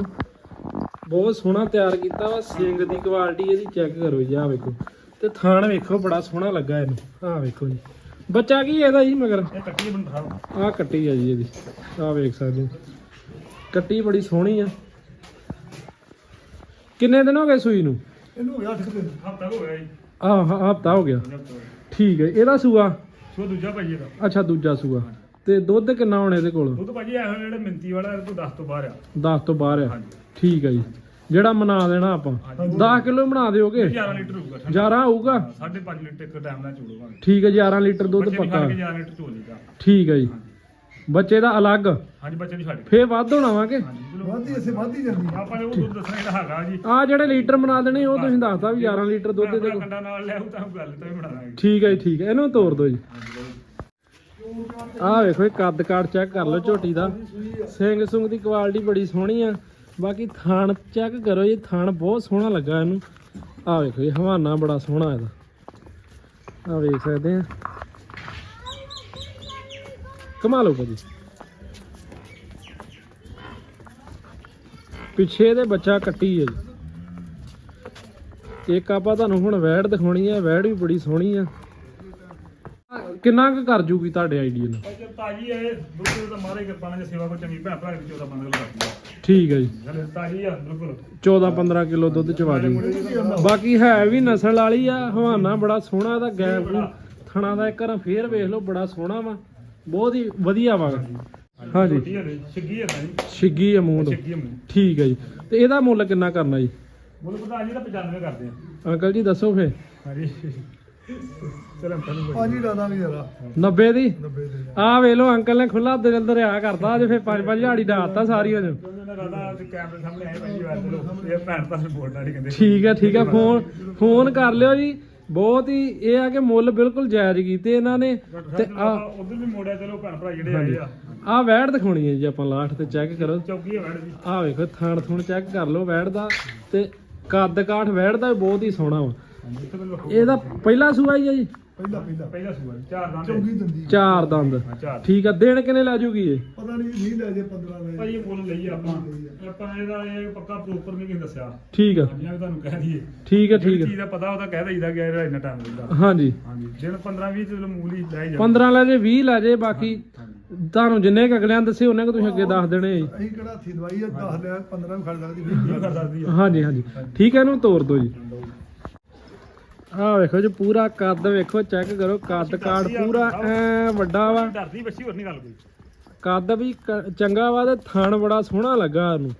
Speaker 1: ਬਹੁਤ ਸੋਹਣਾ ਤਿਆਰ ਕੀਤਾ ਵਾ ਸਿੰਗ ਦੀ ਕੁਆਲਿਟੀ ਇਹਦੀ ਚੈੱਕ ਕਰੋ ਜੀ ਆ ਵੇਖੋ। ਤੇ ਥਣ ਵੇਖੋ ਬੜਾ ਸੋਹਣਾ ਲੱਗਾ ਇਹਨੂੰ। ਆ ਵੇਖੋ ਜੀ। ਬੱਚਾ ਕੀ ਇਹਦਾ ਜੀ ਮਗਰ?
Speaker 2: ਇਹ ਕੱਟੀ ਬਣ
Speaker 1: ਆ ਜੀ ਇਹਦੀ। ਆਹ ਵੇਖ ਸਕਦੇ ਹੋ। ਕੱਟੀ ਬੜੀ ਸੋਹਣੀ ਆ। ਕਿੰਨੇ ਦਿਨ ਹੋ ਗਏ ਸੂਈ ਨੂੰ?
Speaker 3: ਇਹਨੂੰ ਹੋ ਗਿਆ 8 ਦਿਨ।
Speaker 2: ਹਫਤਾ ਹੋ ਗਿਆ ਜੀ।
Speaker 1: ਆਹ ਹਫਤਾ ਹੋ ਗਿਆ। ਠੀਕ ਹੈ ਇਹਦਾ ਸੂਆ?
Speaker 2: ਸੋ ਦੂਜਾ ਭਾਈ ਇਹਦਾ।
Speaker 1: ਅੱਛਾ ਦੂਜਾ ਸੂਆ। ਤੇ ਦੁੱਧ ਕਿੰਨਾ ਹੁਣ ਇਹਦੇ ਕੋਲ?
Speaker 2: ਦੁੱਧ ਭਾਜੀ ਇਹੋ ਜਿਹੜਾ ਮਿੰਤੀ ਵਾਲਾ ਇਹ ਤੋਂ 10 ਤੋਂ ਬਾਹਰ ਆ।
Speaker 1: 10 ਤੋਂ ਬਾਹਰ ਆ।
Speaker 2: ਹਾਂਜੀ।
Speaker 1: ਠੀਕ ਹੈ ਜੀ। ਜਿਹੜਾ ਮਨਾ ਦੇਣਾ ਆਪਾਂ।
Speaker 2: ਹਾਂਜੀ।
Speaker 1: 10 ਕਿਲੋ ਬਣਾ ਦਿਓਗੇ?
Speaker 2: 11 ਲੀਟਰ ਹੋਊਗਾ ਠੰਡਾ।
Speaker 1: 11 ਆਊਗਾ
Speaker 2: ਹਾਂ, ਸਾਢੇ 5 ਲੀਟਰ ਇੱਕ ਟਾਈਮ ਨਾਲ ਚੋੜੂਗਾ
Speaker 1: ਠੀਕ ਹੈ 11 ਲੀਟਰ ਦੁੱਧ
Speaker 2: ਬੱਚੇ ਦੀ
Speaker 1: ਪੱਕਾ।
Speaker 2: ਛੱਡ ਕੇ 11 ਲੀਟਰ ਚੋਲ ਲਈਦਾ
Speaker 1: ਠੀਕ ਹੈ ਜੀ। ਬੱਚੇ ਦਾ ਅਲੱਗ।
Speaker 2: ਹਾਂਜੀ ਬੱਚੇ ਦੀ ਛੱਡ
Speaker 1: ਫੇਰ ਵੱਧ ਹੋਣਾ ਵਾ ਕਿ?
Speaker 2: ਹਾਂਜੀ ਚਲੋ।
Speaker 3: ਵਾਧੀ ਇਸੇ ਵਾਧੀ ਜਾਂਦੀ ਆ।
Speaker 2: ਆਪਾਂ ਨੇ ਉਹ ਦੁੱਧ ਦੱਸਣਾ ਇਹਦਾ ਹੈਗਾ ਜੀ।
Speaker 1: ਆ ਜਿਹੜੇ ਲੀਟਰ ਬਣਾ ਦੇਣੇ ਉਹ ਤੁਸੀਂ ਦੱਸਦਾ ਵੀ 11 ਲੀਟਰ ਦੁੱਧ ਇਹਦੇ ਕੋਲ
Speaker 2: ਕੰਡਾ ਨਾਲ ਲੈ ਆਉ ਤਾਂ ਗੱਲ ਤਾਂ ਵੀ ਬਣਾ ਦਾਂਗੇ
Speaker 1: ਠੀਕ ਹੈ ਜੀ ਠੀਕ ਹੈ ਇਹਨੂੰ ਤੋੜ ਦਿਓ ਜੀ। ਆਹ ਵੇਖੋ ਇਹ ਕੱਦ ਕਾਠ ਚੈੱਕ ਕਰ ਲਓ ਝੋਟੀ ਦਾ। ਸਿੰਘ ਸੁੰਗ ਦੀ ਕੁਆਲਿਟੀ ਬੜੀ ਸੋਹਣੀ ਆ। ਬਾਕੀ ਥਾਣ ਚੈੱਕ ਕਰੋ ਜੀ ਥਾਣ ਬਹੁਤ ਸੋਹਣਾ ਲੱਗਾ ਇਹਨੂੰ। ਆਹ ਵੇਖੋ ਇਹ ਹਵਾਨਾ ਬੜਾ ਸੋਹਣਾ ਇਹਦਾ। ਆਹ ਵੇਖ ਸਕਦੇ ਆ। ਕਮਾਲ ਹੋ ਭਾਜੀ ਪਿੱਛੇ ਦੇ ਬੱਚਾ ਕੱਟੀ ਹੈ ਜੀ। ਇੱਕ ਆਪਾਂ ਤੁਹਾਨੂੰ ਹੁਣ ਵੈੜ ਦਿਖਾਉਣੀ ਹੈ, ਵੈੜ ਵੀ ਬੜੀ ਸੋਹਣੀ ਆ। ਕਿੰਨਾ ਕੁ ਕਰ ਜੂਗੀ ਤੁਹਾਡੇ ਆਈਡੀਆ ਨਾਲ?
Speaker 2: ਭਾਜੀ ਤਾਜੀ ਦੁੱਧ ਦਾ ਮਾਰੇ ਕਿਰਪਾ ਨਾਲ ਸੇਵਾ ਕੋ ਚੰਗੀ ਭੈਣ ਭਰਾ ਦੀ 14 15 ਕਰਦੀ
Speaker 1: ਠੀਕ ਹੈ ਜੀ।
Speaker 2: ਹੈ ਤਾਜੀ ਆ ਬਿਲਕੁਲ
Speaker 1: 14 15 ਕਿਲੋ ਦੁੱਧ ਚਵਾ ਜੂ ਬਾਕੀ ਹੈ ਵੀ ਨਸਲ ਵਾਲੀ ਆ ਹਵਾਨਾ ਬੜਾ ਸੋਹਣਾ ਇਹਦਾ ਗੈਪ ਥਣਾ ਦਾ ਇੱਕ ਵਾਰ ਫੇਰ ਵੇਖ ਲਓ ਬੜਾ ਸੋਹਣਾ ਵਾ। ਬਹੁਤ ਹੀ ਵਧੀਆ ਵਾ। ਹਾਂਜੀ।
Speaker 2: ਛਿੱਗੀ ਹੈ ਜੀ
Speaker 1: ਛਿੱਗੀ ਅਮੂਦ ਠੀਕ ਹੈ ਜੀ। ਤੇ ਇਹਦਾ ਮੁੱਲ ਕਿੰਨਾ ਕਰਨਾ ਜੀ?
Speaker 2: ਮੁੱਲ ਪਤਾ ਜੀ ਦਾ 95 ਕਰਦੇ ਆ।
Speaker 1: ਅੰਕਲ ਜੀ ਦੱਸੋ ਫੇ
Speaker 2: ਹਾਂਜੀ।
Speaker 3: ਪਾਜੀ ਡਾ ਦਾਂਗੇ ਜਰਾ
Speaker 1: 90 ਦੀ?
Speaker 3: 90 ਦੇ।
Speaker 1: ਆ ਵੇਖ ਲਓ ਅੰਕਲ ਨੇ ਖੁੱਲਾ ਦਿਲ ਦਰਿਆ ਕਰਤਾ ਅੱਜ ਫੇ 5 5 ਝਾੜੀ ਡਾਤਾ ਸਾਰੀ ਹੋ ਜਾ
Speaker 2: ਉਹਨਾਂ ਰਾਦਾ ਤੇ ਕੈਮਰੇ ਸਾਹਮਣੇ ਆਏ ਭਾਈ ਵਾਰ ਚਲੋ ਇਹ ਭੈਣ ਭਰਾ ਰਿਪੋਰਟ ਨਾਲ ਹੀ ਕਹਿੰਦੇ
Speaker 1: ਠੀਕ ਹੈ ਠੀਕ ਹੈ ਫੋਨ ਫੋਨ ਕਰ ਲਿਓ ਜੀ। ਬਹੁਤ ਹੀ ਇਹ ਆ ਕਿ ਮੁੱਲ ਬਿਲਕੁਲ ਜਾਇਜ਼ ਕੀਤੇ ਇਹਨਾਂ ਨੇ। ਤੇ ਆ
Speaker 2: ਉਧਰ ਵੀ ਮੋੜਿਆ ਚਲੋ ਭੈਣ ਭਰਾ ਜਿਹੜੇ ਆਏ ਆ।
Speaker 1: ਆ ਵੈੜ ਦਿਖਾਉਣੀ ਹੈ ਜੀ ਆਪਾਂ ਲਾਸਟ ਤੇ ਚੈੱਕ ਕਰੋ।
Speaker 2: ਚੌਕੀ ਹੈ ਮੈਡਮ ਜੀ
Speaker 1: ਆ ਵੇਖੋ ਥਾਣ ਥੁਣ ਚੈੱਕ ਕਰ ਲਓ ਵੈੜ ਦਾ। ਤੇ ਕੱਦ ਕਾਠ ਵੈੜ ਦਾ ਵੀ ਬਹੁਤ ਹੀ ਸੋਹਣਾ ਵਾ। ਇਹਦਾ ਪਹਿਲਾ ਸੂਆ ਹੀ ਹੈ ਜੀ।
Speaker 3: ਪਹਿਲਾ ਪਹਿਲਾ।
Speaker 2: ਪਹਿਲਾ ਸੂਆ ਜੀ, ਚਾਰ ਦੰਦ
Speaker 3: ਚੌਗੀ
Speaker 2: ਹੈ।
Speaker 3: ਦੰਦੀ।
Speaker 1: ਚਾਰ ਦੰਦ।
Speaker 2: ਹਾਂ ਚਾਰ।
Speaker 1: ਠੀਕ ਆ ਦੇਣ ਕਿਨੇ ਲੈ ਜੂਗੀ ਇਹ?
Speaker 3: ਪਤਾ ਨਹੀਂ ਨਹੀਂ ਲੈ ਜੇ 15 ਲੈ
Speaker 2: ਭਾਈ ਇਹ ਮੁੱਲ ਲਈਏ ਆਪਾਂ। ਆਪਾਂ ਇਹਦਾ ਇਹ ਪੱਕਾ ਪ੍ਰੋਪਰ ਨਹੀਂ ਕਿਸੇ ਦੱਸਿਆ।
Speaker 1: ਠੀਕ ਆ।
Speaker 2: ਹਾਂਜੀ ਆ ਤੁਹਾਨੂੰ ਕਹਿ ਦਈਏ।
Speaker 1: ਠੀਕ ਆ
Speaker 2: ਜਿਹੜੀ
Speaker 1: ਠੀਕ
Speaker 2: ਚੀਜ਼ ਦਾ ਪਤਾ ਉਹਦਾ ਕਹਿ ਦਈਦਾ ਕਿ ਇਹਦਾ ਇੰਨਾ ਟਾਈਮ ਲੱਗਦਾ।
Speaker 1: ਆ ਹਾਂਜੀ
Speaker 2: ਹਾਂਜੀ ਦਿਨ 15 20 ਚਲੋ ਮੂਲੀ ਲੈ ਹੀ
Speaker 1: 15 ਲੈ ਜੇ 20 ਲੈ ਜੇ ਬਾਕੀ ਤੁਹਾਨੂੰ ਜਿੰਨੇ ਕ ਅਗਲਿਆਂ ਨੇ ਦੱਸੇ ਉਹਨੇ ਕ ਤੁਸੀਂ ਅੱਗੇ ਦੱਸ ਦੇਣੇ ਜੀ।
Speaker 3: ਅਸੀਂ ਕਿਹੜਾ ਹੱਥੀ ਦਵਾਈ ਆ 10 ਲੈ 15 ਵੀ ਖੜ ਸਕਦੀ
Speaker 2: ਇਹ ਕਰ ਸਕਦੀ ਆ।
Speaker 1: ਹਾਂਜੀ ਹਾਂਜੀ। ਠੀਕ ਹੈ ਇਹਨੂੰ ਤੋੜ ਦਿਓ ਜੀ। ਆਹ ਵੇਖੋ ਜੀ ਪੂਰਾ ਕੱਦ ਵੇਖੋ ਚੈੱਕ ਕਰੋ ਕੱਦ ਕਾਰਡ ਪੂਰਾ ਐ ਵੱਡਾ ਵਾ।
Speaker 2: ਡਰਦੀ ਬੱਚੀ ਹੋਰ ਨਹੀਂ ਗੱਲ ਕੋਈ।
Speaker 1: ਕੱਦ ਵੀ ਕ- ਚੰਗਾ ਵਾ ਤੇ ਥਣ ਬੜਾ ਸੋਹਣਾ ਲੱਗਾ ਇਹਨੂੰ।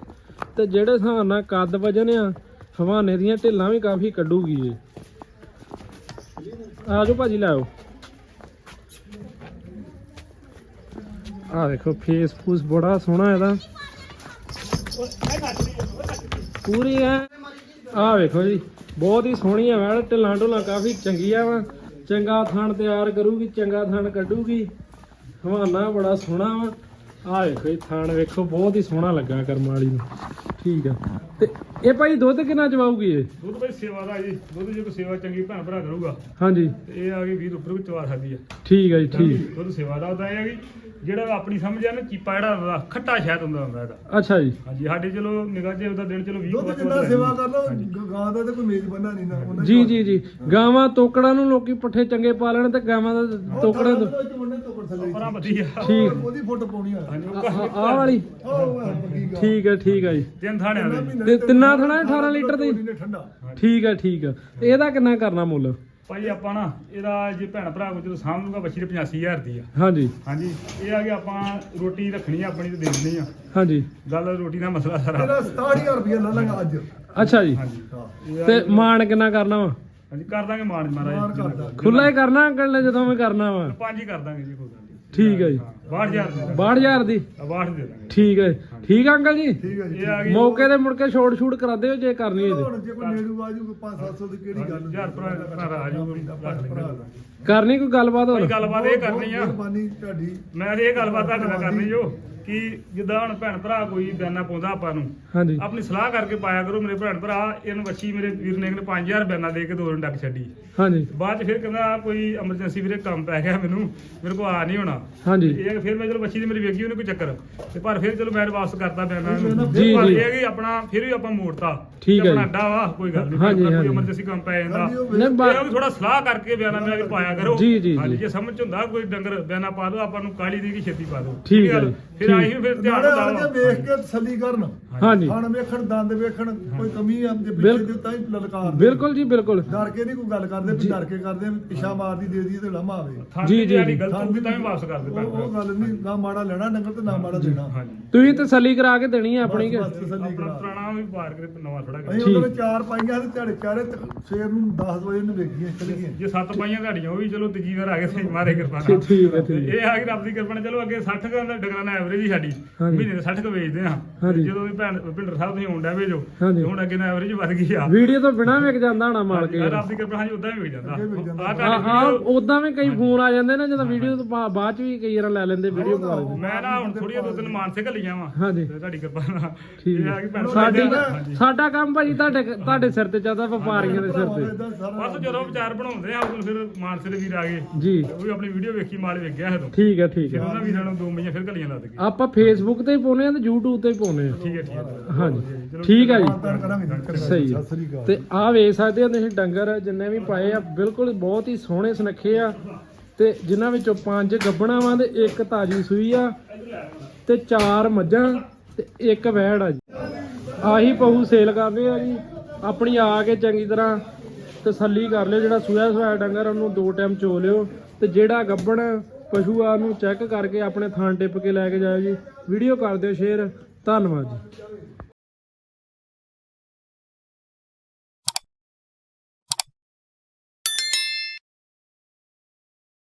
Speaker 1: ਤੇ ਜਿਹੜੇ ਹਿਸਾਬ ਨਾਲ ਕੱਦ ਵਜਨ ਆ ਹਵਾਨੇ ਦੀਆਂ ਢਿੱਲਾਂ ਵੀ ਕਾਫੀ ਕੱਢੂਗੀ ਇਹ। ਆ ਜਾਓ ਭਾਜੀ ਲਾਓ ਆ ਦੇਖੋ ਫੇਸ ਫੂਸ ਬੜਾ ਸੋਹਣਾ ਇਹਦਾ। ਪੂਰੀ ਐ ਆ ਵੇਖੋ ਜੀ ਬਹੁਤ ਹੀ ਸੋਹਣੀ ਆ ਵੈੜ ਢਿੱਲਾਂ ਢੁੱਲਾਂ ਕਾਫੀ ਚੰਗੀਆਂ ਵਾ। ਚੰਗਾ ਥਣ ਤਿਆਰ ਕਰੂਗੀ ਚੰਗਾ ਥਣ ਕੱਢੂਗੀ। ਹਵਾਨਾ ਬੜਾ ਸੋਹਣਾ ਵਾ। ਆ ਵੇਖੋ ਇਹ ਥਣ ਵੇਖੋ ਬਹੁਤ ਹੀ ਸੋਹਣਾ ਲੱਗਾ ਕਰਮ ਵਾਲੀ ਨੂੰ। ਠੀਕ ਆ। ਤੇ ਇਹ ਭਾਈ ਦੁੱਧ ਕਿੰਨਾ ਚਵਾਊਗੀ ਇਹ?
Speaker 2: ਦੁੱਧ ਭਾਈ ਸੇਵਾ ਦਾ ਜੀ। ਦੁੱਧ ਜੇ ਕੋਈ ਸੇਵਾ ਚੰਗੀ ਭੈਣ ਭਰਾ ਕਰੂਗਾ
Speaker 1: ਹਾਂਜੀ।
Speaker 2: ਤੇ ਇਹ ਆ ਗਈ 20 ਉੱਪਰ ਵੀ ਚਵਾ ਸਕਦੀ ਆ।
Speaker 1: ਠੀਕ ਆ ਜੀ ਠੀਕ।
Speaker 2: ਦੁੱਧ ਸੇਵਾ ਦਾ ਹੁੰਦਾ ਇਹ ਆ ਕਿ ਜਿਹੜਾ ਆਪਣੀ ਸਮਝ ਆ ਨਾ ਚੀਪਾ ਜਿਹੜਾ ਹੁੰਦਾ ਖੱਟਾ ਸ਼ਾਇਦ ਹੁੰਦਾ ਹੁੰਦਾ ਇਹਦਾ।
Speaker 1: ਅੱਛਾ ਜੀ।
Speaker 2: ਹਾਂਜੀ ਸਾਡੇ ਚਲੋ ਨਿਗਾਹ ਜੇ ਉਹਦਾ ਦਿਨ ਚਲੋ 20
Speaker 3: ਦੁੱਧ ਜਿੰਨਾ ਸੇਵਾ। ਕਰ ਲਓ। ਗਾਂ ਦਾ ਤੇ ਕੋਈ ਮੇਜ਼ ਬੰਨਾ ਨਹੀਂ ਨਾ ਉਹਨਾਂ
Speaker 1: ਜੀ ਜੀ ਜੀ। ਗਾਵਾਂ ਤੋਕੜਾਂ ਨੂੰ ਲੋਕੀ ਪੱਠੇ ਚੰਗੇ ਪਾ ਲੈਣ ਤੇ ਗਾਵਾਂ ਦਾ ਤੋਕੜਾਂ ਤੋਂ
Speaker 3: ਤੋਕੜ ਥੱਲੇ
Speaker 2: ਪਰਾਂ ਵਧੀਆ।
Speaker 1: ਠੀਕ।
Speaker 3: ਉਹਦੀ ਫੋਟੋ ਪਾਉਣੀ ਆ।
Speaker 2: ਹਾਂਜੀ ਉਹ
Speaker 1: ਆ
Speaker 2: ਘਰ-
Speaker 1: ਆਹ ਵਾਲੀ?
Speaker 3: ਉਹ ਬੱਗੀ ਗਾ।
Speaker 1: ਠੀਕ ਹੈ ਠੀਕ ਹੈ ਜੀ।
Speaker 2: ਤਿੰਨ ਥਾਣਿਆਂ ਦੇ
Speaker 1: ਤੇ ਤਿੰਨਾਂ ਥਣਾ 18 ਲੀਟਰ ਦੀ
Speaker 3: ਠੰਡਾ।
Speaker 1: ਠੀਕ ਹੈ ਠੀਕ ਹੈ। ਇਹਦਾ ਕਿੰਨਾ ਕਰਨਾ ਮੁੱਲ?
Speaker 2: ਭਾਈ ਆਪਾਂ ਨਾ ਇਹਦਾ ਜੇ ਭੈਣ ਭਰਾ ਕੋ ਜਦੋਂ ਸਾਂਭ ਲੂਗਾ ਬੱਚੀ ਦੇ 85000 ਦੀ ਆ
Speaker 1: ਹਾਂਜੀ।
Speaker 2: ਹਾਂਜੀ। ਇਹ ਆ ਕਿ ਆਪਾਂ ਰੋਟੀ ਰੱਖਣੀ ਆ ਆਪਣੀ ਤੇ ਦੇ ਦੇਣੀ ਆ।
Speaker 1: ਹਾਂਜੀ।
Speaker 2: ਗੱਲ ਰੋਟੀ ਦਾ ਮਸਲਾ ਸਾਰਾ।
Speaker 3: ਇਹਦਾ 67000 ਰੁਪਏ ਲੈ ਲਾਂਗਾ ਅੱਜ।
Speaker 1: ਅੱਛਾ ਜੀ।
Speaker 2: ਹਾਂਜੀ।
Speaker 1: ਤੇ ਮਾਣ ਕਿੰਨਾ ਕਰਨਾ ਵਾ?
Speaker 2: ਹਾਂਜੀ ਕਰ ਦਾਂਗੇ ਮਾਨ
Speaker 3: ਮਾਣ
Speaker 2: ਮਹਾਰਾਜ।
Speaker 3: ਕਰਦਾ।
Speaker 1: ਖੁੱਲਾ ਹੀ ਕਰਨਾ ਅੰਕਲ ਨੇ ਜਦੋਂ ਵੀ ਕਰਨਾ ਵਾ।
Speaker 2: ਪੰਜ ਹੀ ਕਰ ਦਾਂਗੇ ਜੀ ਕੋਈ ਗੱਲ ਨਹੀਂ।
Speaker 1: ਠੀਕ ਹੈ ਜੀ।
Speaker 2: 62000 ਦੇ
Speaker 1: 62000 ਦੀ?
Speaker 2: 62 ਦੇ ਦਾਂਗੇ।
Speaker 1: ਠੀਕ ਹੈ ਠੀਕ ਆ ਅੰਕਲ ਜੀ?
Speaker 3: ਠੀਕ ਹੈ ਜੀ।
Speaker 2: ਇਹ ਆ ਗਈ।
Speaker 1: ਮੌਕੇ ਤੇ ਮੁੜ ਕੇ ਛੋੜ ਛੂੜ ਕਰਾ ਦਿਓ ਜੇ ਕਰਨੀ ਹੈ
Speaker 3: ਹੁਣ ਜੇ ਕੋਈ ਨੇੜੂ ਆਜੂ ਕੋਈ 5-700 ਦੀ ਕਿਹੜੀ ਗੱਲ
Speaker 2: ਹਜ਼ਾਰ ਭਰਾ ਭਰਾ ਆ ਜਾਊਗਾ ਰੱਖ
Speaker 3: ਭਰਾ
Speaker 2: ਲੈਂਦੇ।
Speaker 3: ਦਾ।
Speaker 1: ਕਰਨੀ ਕੋਈ ਗੱਲਬਾਤ ਹੋਰ?
Speaker 2: ਗੱਲਬਾਤ ਇਹ ਕਰਨੀ ਆ।
Speaker 3: ਮਿਹਰਬਾਨੀ ਤੁਹਾਡੀ।
Speaker 2: ਮੈਂ ਤੇ ਇਹ ਗੱਲਬਾਤ ਤੁਹਾਡੇ ਨਾਲ ਕਰਨੀ ਜੋ। ਕਿ ਜਿੱਦਾਂ ਹੁਣ ਭੈਣ ਭਰਾ ਕੋਈ ਬਿਆਨਾ ਪਾਉਂਦਾ ਆਪਾਂ ਨੂੰ
Speaker 1: ਹਾਂਜੀ
Speaker 2: ਆਪਣੀ ਸਲਾਹ ਕਰਕੇ ਪਾਇਆ ਕਰੋ ਮੇਰੇ ਭੈਣ ਭਰਾ ਇਹਨੂੰ ਬੱਚੀ ਮੇਰੇ ਵੀਰ ਨੇ 5000 ਬਿਆਨਾ ਦੇ ਕੇ ਦੋ ਦਿਨ ਡੱਕ ਛੱਡੀ
Speaker 1: ਹਾਂਜੀ
Speaker 2: ਬਾਅਦ ਚ ਫਿਰ ਕਹਿੰਦਾ ਕੋਈ ਐਮਰਜੈਂਸੀ ਵੀਰੇ ਕੰਮ ਪੈ ਗਿਆ ਮੈਨੂੰ ਮੇਰੇ ਕੋਲ ਆ ਨਹੀਂ ਹੋਣਾ
Speaker 1: ਹਾਂਜੀ
Speaker 2: ਇਹ ਕਿ ਫਿਰ ਮੈਂ ਚਲੋ ਬੱਚੀ ਦੀ ਮੇਰੀ ਵੇਖੀ ਉਹਨੇ ਕੋਈ ਚੱਕਰ ਤੇ ਪਰ ਫਿਰ ਚਲੋ ਮੈਂ ਵਾਪਸ ਕਰਤਾ ਬਿਆਨਾ
Speaker 3: ਜੀ,
Speaker 2: ਇਹਨੂੰ।
Speaker 1: ਜੀ।
Speaker 2: ਪਰ ਇਹ ਕਿ ਆਪਣਾ ਫਿਰ ਵੀ ਆਪਾਂ ਮੋੜਤਾ
Speaker 1: ਠੀਕ
Speaker 2: ਤੇ
Speaker 1: ਹੈ
Speaker 2: ਆਪਣਾ
Speaker 1: ਜੀ।
Speaker 2: ਅੱਡਾ ਵਾ ਕੋਈ ਗੱਲ ਨਹੀਂ
Speaker 1: ਹਾਂਜੀ,
Speaker 2: ਕੋਈ
Speaker 1: ਹਾਂਜੀ।
Speaker 2: ਐਮਰਜੈਂਸੀ ਕੰਮ ਪੈ ਜਾਂਦਾ
Speaker 1: ਨਹੀਂ, ਬਾ-
Speaker 2: ਇਹ ਕਿ ਥੋੜਾ ਸਲਾਹ ਕਰਕੇ ਬਿਆਨਾ ਮੇਰਾ ਵੀ ਪਾਇਆ ਕਰੋ
Speaker 1: ਜੀ, ਜੀ,
Speaker 2: ਹਾਂਜੀ
Speaker 1: ਜੀ।
Speaker 2: ਜੇ ਸਮਝ ਚ ਹੁੰਦਾ ਕੋਈ ਡੰਗਰ ਬਿਆਨਾ ਪਾ ਦੋ ਆਪਾਂ ਨੂੰ ਕਾਲੀ ਦੀ ਕੀ ਛੇਤੀ ਪਾ ਦੋ
Speaker 1: ਠੀਕ ਹੈ? ਜੀ,
Speaker 2: ਫਿਰ
Speaker 1: ਠੀਕ।
Speaker 2: ਆਈ ਫਿਰ ਧਿਆਨ
Speaker 3: ਨਾਲੇ ਕੇ ਵੇਖ ਕੇ ਤਸੱਲੀ ਕਰਨ।
Speaker 1: ਹਾਂਜੀ।
Speaker 3: ਹਣ ਵੇਖਣ ਦੰਦ ਵੇਖਣ ਕੋਈ ਕਮੀ ਆ ਤੇ ਦੇ ਤਾਂ ਹੀ ਲਲਕਾਰ।
Speaker 1: ਬਿਲਕੁਲ ਜੀ ਬਿਲਕੁਲ।
Speaker 3: ਡਰ ਕੇ ਨਹੀਂ ਕੋਈ ਗੱਲ ਕਰਦੇ ਵੀ ਡਰ ਕੇ ਕਰਦੇ ਵੀ ਪਿਛਾ ਮਾਰਦੀ ਦੇ ਦੀ ਤੇ ਲੰਮਾ ਆਵੇ
Speaker 1: ਜੀ,
Speaker 2: ਤੇ
Speaker 1: ਜੀ,
Speaker 2: ਜਿਹੜੀ
Speaker 1: ਜੀ।
Speaker 2: ਗਲਤ ਹੋਊਗੀ ਤਾਂ ਵੀ ਵਾਪਸ ਕਰ ਦੇ
Speaker 3: ਉਹ ਉਹ ਗੱਲ ਨਹੀਂ ਨਾ ਮਾੜਾ ਲੈਣਾ ਡੰਗਰ ਤੇ ਨਾ ਮਾੜਾ ਦੇਣਾ।
Speaker 2: ਹਾਂਜੀ।
Speaker 1: ਤੁਸੀਂ ਤਸੱਲੀ ਕਰਾ ਕੇ ਦੇਣੀ ਹੈ ਆਪਣੀ ਕਿ?
Speaker 3: ਬਸ, ਬਸ, ਤਸੱਲੀ
Speaker 2: ਆਪਣਾ
Speaker 3: ਕਰਾ।
Speaker 2: ਪੁਰਾਣਾ ਵੀ ਪਾਰ ਕੇ ਨਵਾਂ ਥੋੜਾ
Speaker 3: ਅਸੀਂ
Speaker 1: ਠੀਕ।
Speaker 3: ਉਹਦੇ ਚਾਰ ਪਾਈਆਂ ਤੇ ਝਾੜੇ ਚਾਰੇ ਤੇ ਸਵੇਰ ਨੂੰ 10 ਵਜੇ ਨੂੰ ਵੇਖੀਆਂ ਚਲ ਗਈਆਂ
Speaker 2: ਜੇ ਸੱਤ ਪਾਈਆਂ ਘਾੜੀਆਂ ਉਹ ਵੀ ਚਲੋ ਤੀਜੀ ਵਾਰ ਆ ਗਏ ਤੇ ਮਾਰੇ ਕਿਰਪਾ
Speaker 1: ਠੀਕ ਠੀਕ ਹੈ ਠੀਕ ਹੈ।
Speaker 2: ਇਹ ਆ ਕਿ ਰੱਬ ਦੀ ਕਿਰਪਾ ਨਾਲ। ਚਲੋ ਅੱਗੇ 60 ਕੁ ਦਾ ਡੰਗਰਾਂ ਐਵਰੇਜ ਹੀ ਸਾਡੀ
Speaker 1: ਹਾਂਜੀ।
Speaker 2: ਮਹੀਨੇ ਦੇ 60 ਕੁ ਵੇਚਦੇ ਆ।
Speaker 1: ਹਾਂਜੀ।
Speaker 2: ਜਦੋਂ ਵੀ ਭੈਣ ਭਿੰਡਰ ਸਾਹਿਬ ਤੁਸੀਂ ਆਉਂਦਾ ਭੇਜੋ
Speaker 1: ਹਾਂਜੀ।
Speaker 2: ਹੁਣ ਅੱਗੇ ਨਾ ਐਵਰੇਜ ਵੱਧ ਗਈ ਆ।
Speaker 1: ਵੀਡੀਓ ਤੋਂ ਬਿਨਾ ਵਿਕ ਜਾਂਦਾ ਹੋਣਾ ਮਾਲ ਕੇ
Speaker 2: ਰੱਬ ਦੀ ਕਿਰਪਾ ਹਾਂਜੀ ਉਦਾਂ ਹੀ ਵਿਕ ਜਾਂਦਾ। ਆਹ
Speaker 1: ਆ
Speaker 2: ਤੁਹਾਡੀ
Speaker 1: ਆ
Speaker 2: video-
Speaker 1: ਉਦਾਂ ਵੀ ਕਈ ਫੋਨ ਆ ਜਾਂਦੇ ਨੇ ਜਦੋਂ ਵੀਡੀਓ ਤੋਂ ਬਾ- ਬਾਅਦ ਚ ਵੀ ਕਈ ਵਾਰ ਲੈ ਲੈਂਦੇ ਵੀਡੀਓ ਪਾ ਲੈਂਦੇ
Speaker 2: ਮੈਂ ਨਾ ਹੁਣ ਥੋੜੀਆਂ ਦੋ ਤਿੰਨ ਮਾਨਸਿਕ ਲਈਆਂ ਵਾ
Speaker 1: ਹਾਂਜੀ।
Speaker 2: ਤੁਹਾਡੀ ਕਿਰਪਾ ਨਾਲ।
Speaker 1: ਠੀਕ
Speaker 2: ਇਹ ਆ ਕਿ ਭੈਣ
Speaker 1: ਸਾਡੀ
Speaker 2: ਹਾਂਜੀ।
Speaker 1: ਸਾਡਾ ਕੰਮ ਭਾਜੀ ਤੁਹਾਡੇ ਤੁਹਾਡੇ ਸਿਰ ਤੇ ਚੱਲਦਾ ਵਪਾਰੀਆਂ ਦੇ ਸਿਰ ਤੇ।
Speaker 3: ਸਾਰਾ
Speaker 2: ਬਸ ਜਦੋਂ ਵਿਚਾਰ ਬਣਾਉਂਦੇ ਆ ਉਦੋਂ ਫਿਰ ਮਾਨਸੇ ਦੇ ਵੀਰ ਆ ਗਏ।
Speaker 1: ਜੀ।
Speaker 2: ਉਹ ਵੀ ਆਪਣੀ ਵੀਡੀਓ ਵੇਖੀ ਮਾਲ ਵੇਖ ਗਿਆ ਜਦੋਂ
Speaker 1: ਠੀਕ ਹੈ ਠੀਕ ਹੈ।
Speaker 2: ਉਹਨਾਂ ਵੀਰਾਂ ਨੂੰ ਦੋ ਮਈਆਂ ਫਿਰ ਗਲੀਆਂ ਲੱਦ ਗਏ
Speaker 1: ਆਪਾਂ ਫੇਸਬੁੱਕ ਤੇ ਹੀ ਪਾਉਨੇ ਆ ਤੇ YouTube ਤੇ ਹੀ ਪਾਉਨੇ ਆ
Speaker 2: ਠੀਕ ਹੈ ਠੀਕ ਹੈ।
Speaker 1: ਹਾਂਜੀ। ਠੀਕ ਹੈ ਜੀ।
Speaker 3: ਕਰਾਂਗੇ
Speaker 1: ਸਹੀ ਹੈ।
Speaker 3: ਸਤਿ ਸ੍ਰੀ ਅਕਾਲ।
Speaker 1: ਤੇ ਆ ਵੇਖ ਸਕਦੇ ਹੋ ਤੁਸੀਂ ਡੰਗਰ ਜਿੰਨੇ ਵੀ ਪਾਏ ਆ ਬਿਲਕੁਲ ਬਹੁਤ ਹੀ ਸੋਹਣੇ ਸੁਨੱਖੇ ਆ। ਤੇ ਜਿਨ੍ਹਾਂ ਵਿੱਚੋਂ ਪੰਜ ਗੱਬਣਾ ਵਾਂ ਤੇ ਇੱਕ ਤਾਜੀ ਸੂਈ ਆ ਤੇ ਚਾਰ ਮੱਝਾਂ ਤੇ ਇੱਕ ਵੈੜ ਆ ਜੀ। ਆਹੀ ਪਹੂ ਸੇਲ ਕਰਦੇ ਆ ਜੀ। ਆਪਣੀ ਆ ਕੇ ਚੰਗੀ ਤਰ੍ਹਾਂ ਤਸੱਲੀ ਕਰ ਲਿਓ। ਜਿਹੜਾ ਸੂਆ ਸੂਆ ਡੰਗਰ ਉਹਨੂੰ ਦੋ ਟਾਈਮ ਚੋ ਲਿਓ। ਤੇ ਜਿਹੜਾ ਗੱਬਣ ਪਸ਼ੂ ਆ ਚੈੱਕ ਕਰਕੇ ਆਪਣੇ ਥਾਂ ਟਿੱਪ ਕੇ ਲੈ ਕੇ ਜਾਇਓ ਜੀ। ਵੀਡੀਓ ਕਰ ਦਿਓ ਸ਼ੇਅਰ ਧੰਨਵਾਦ ਜੀ।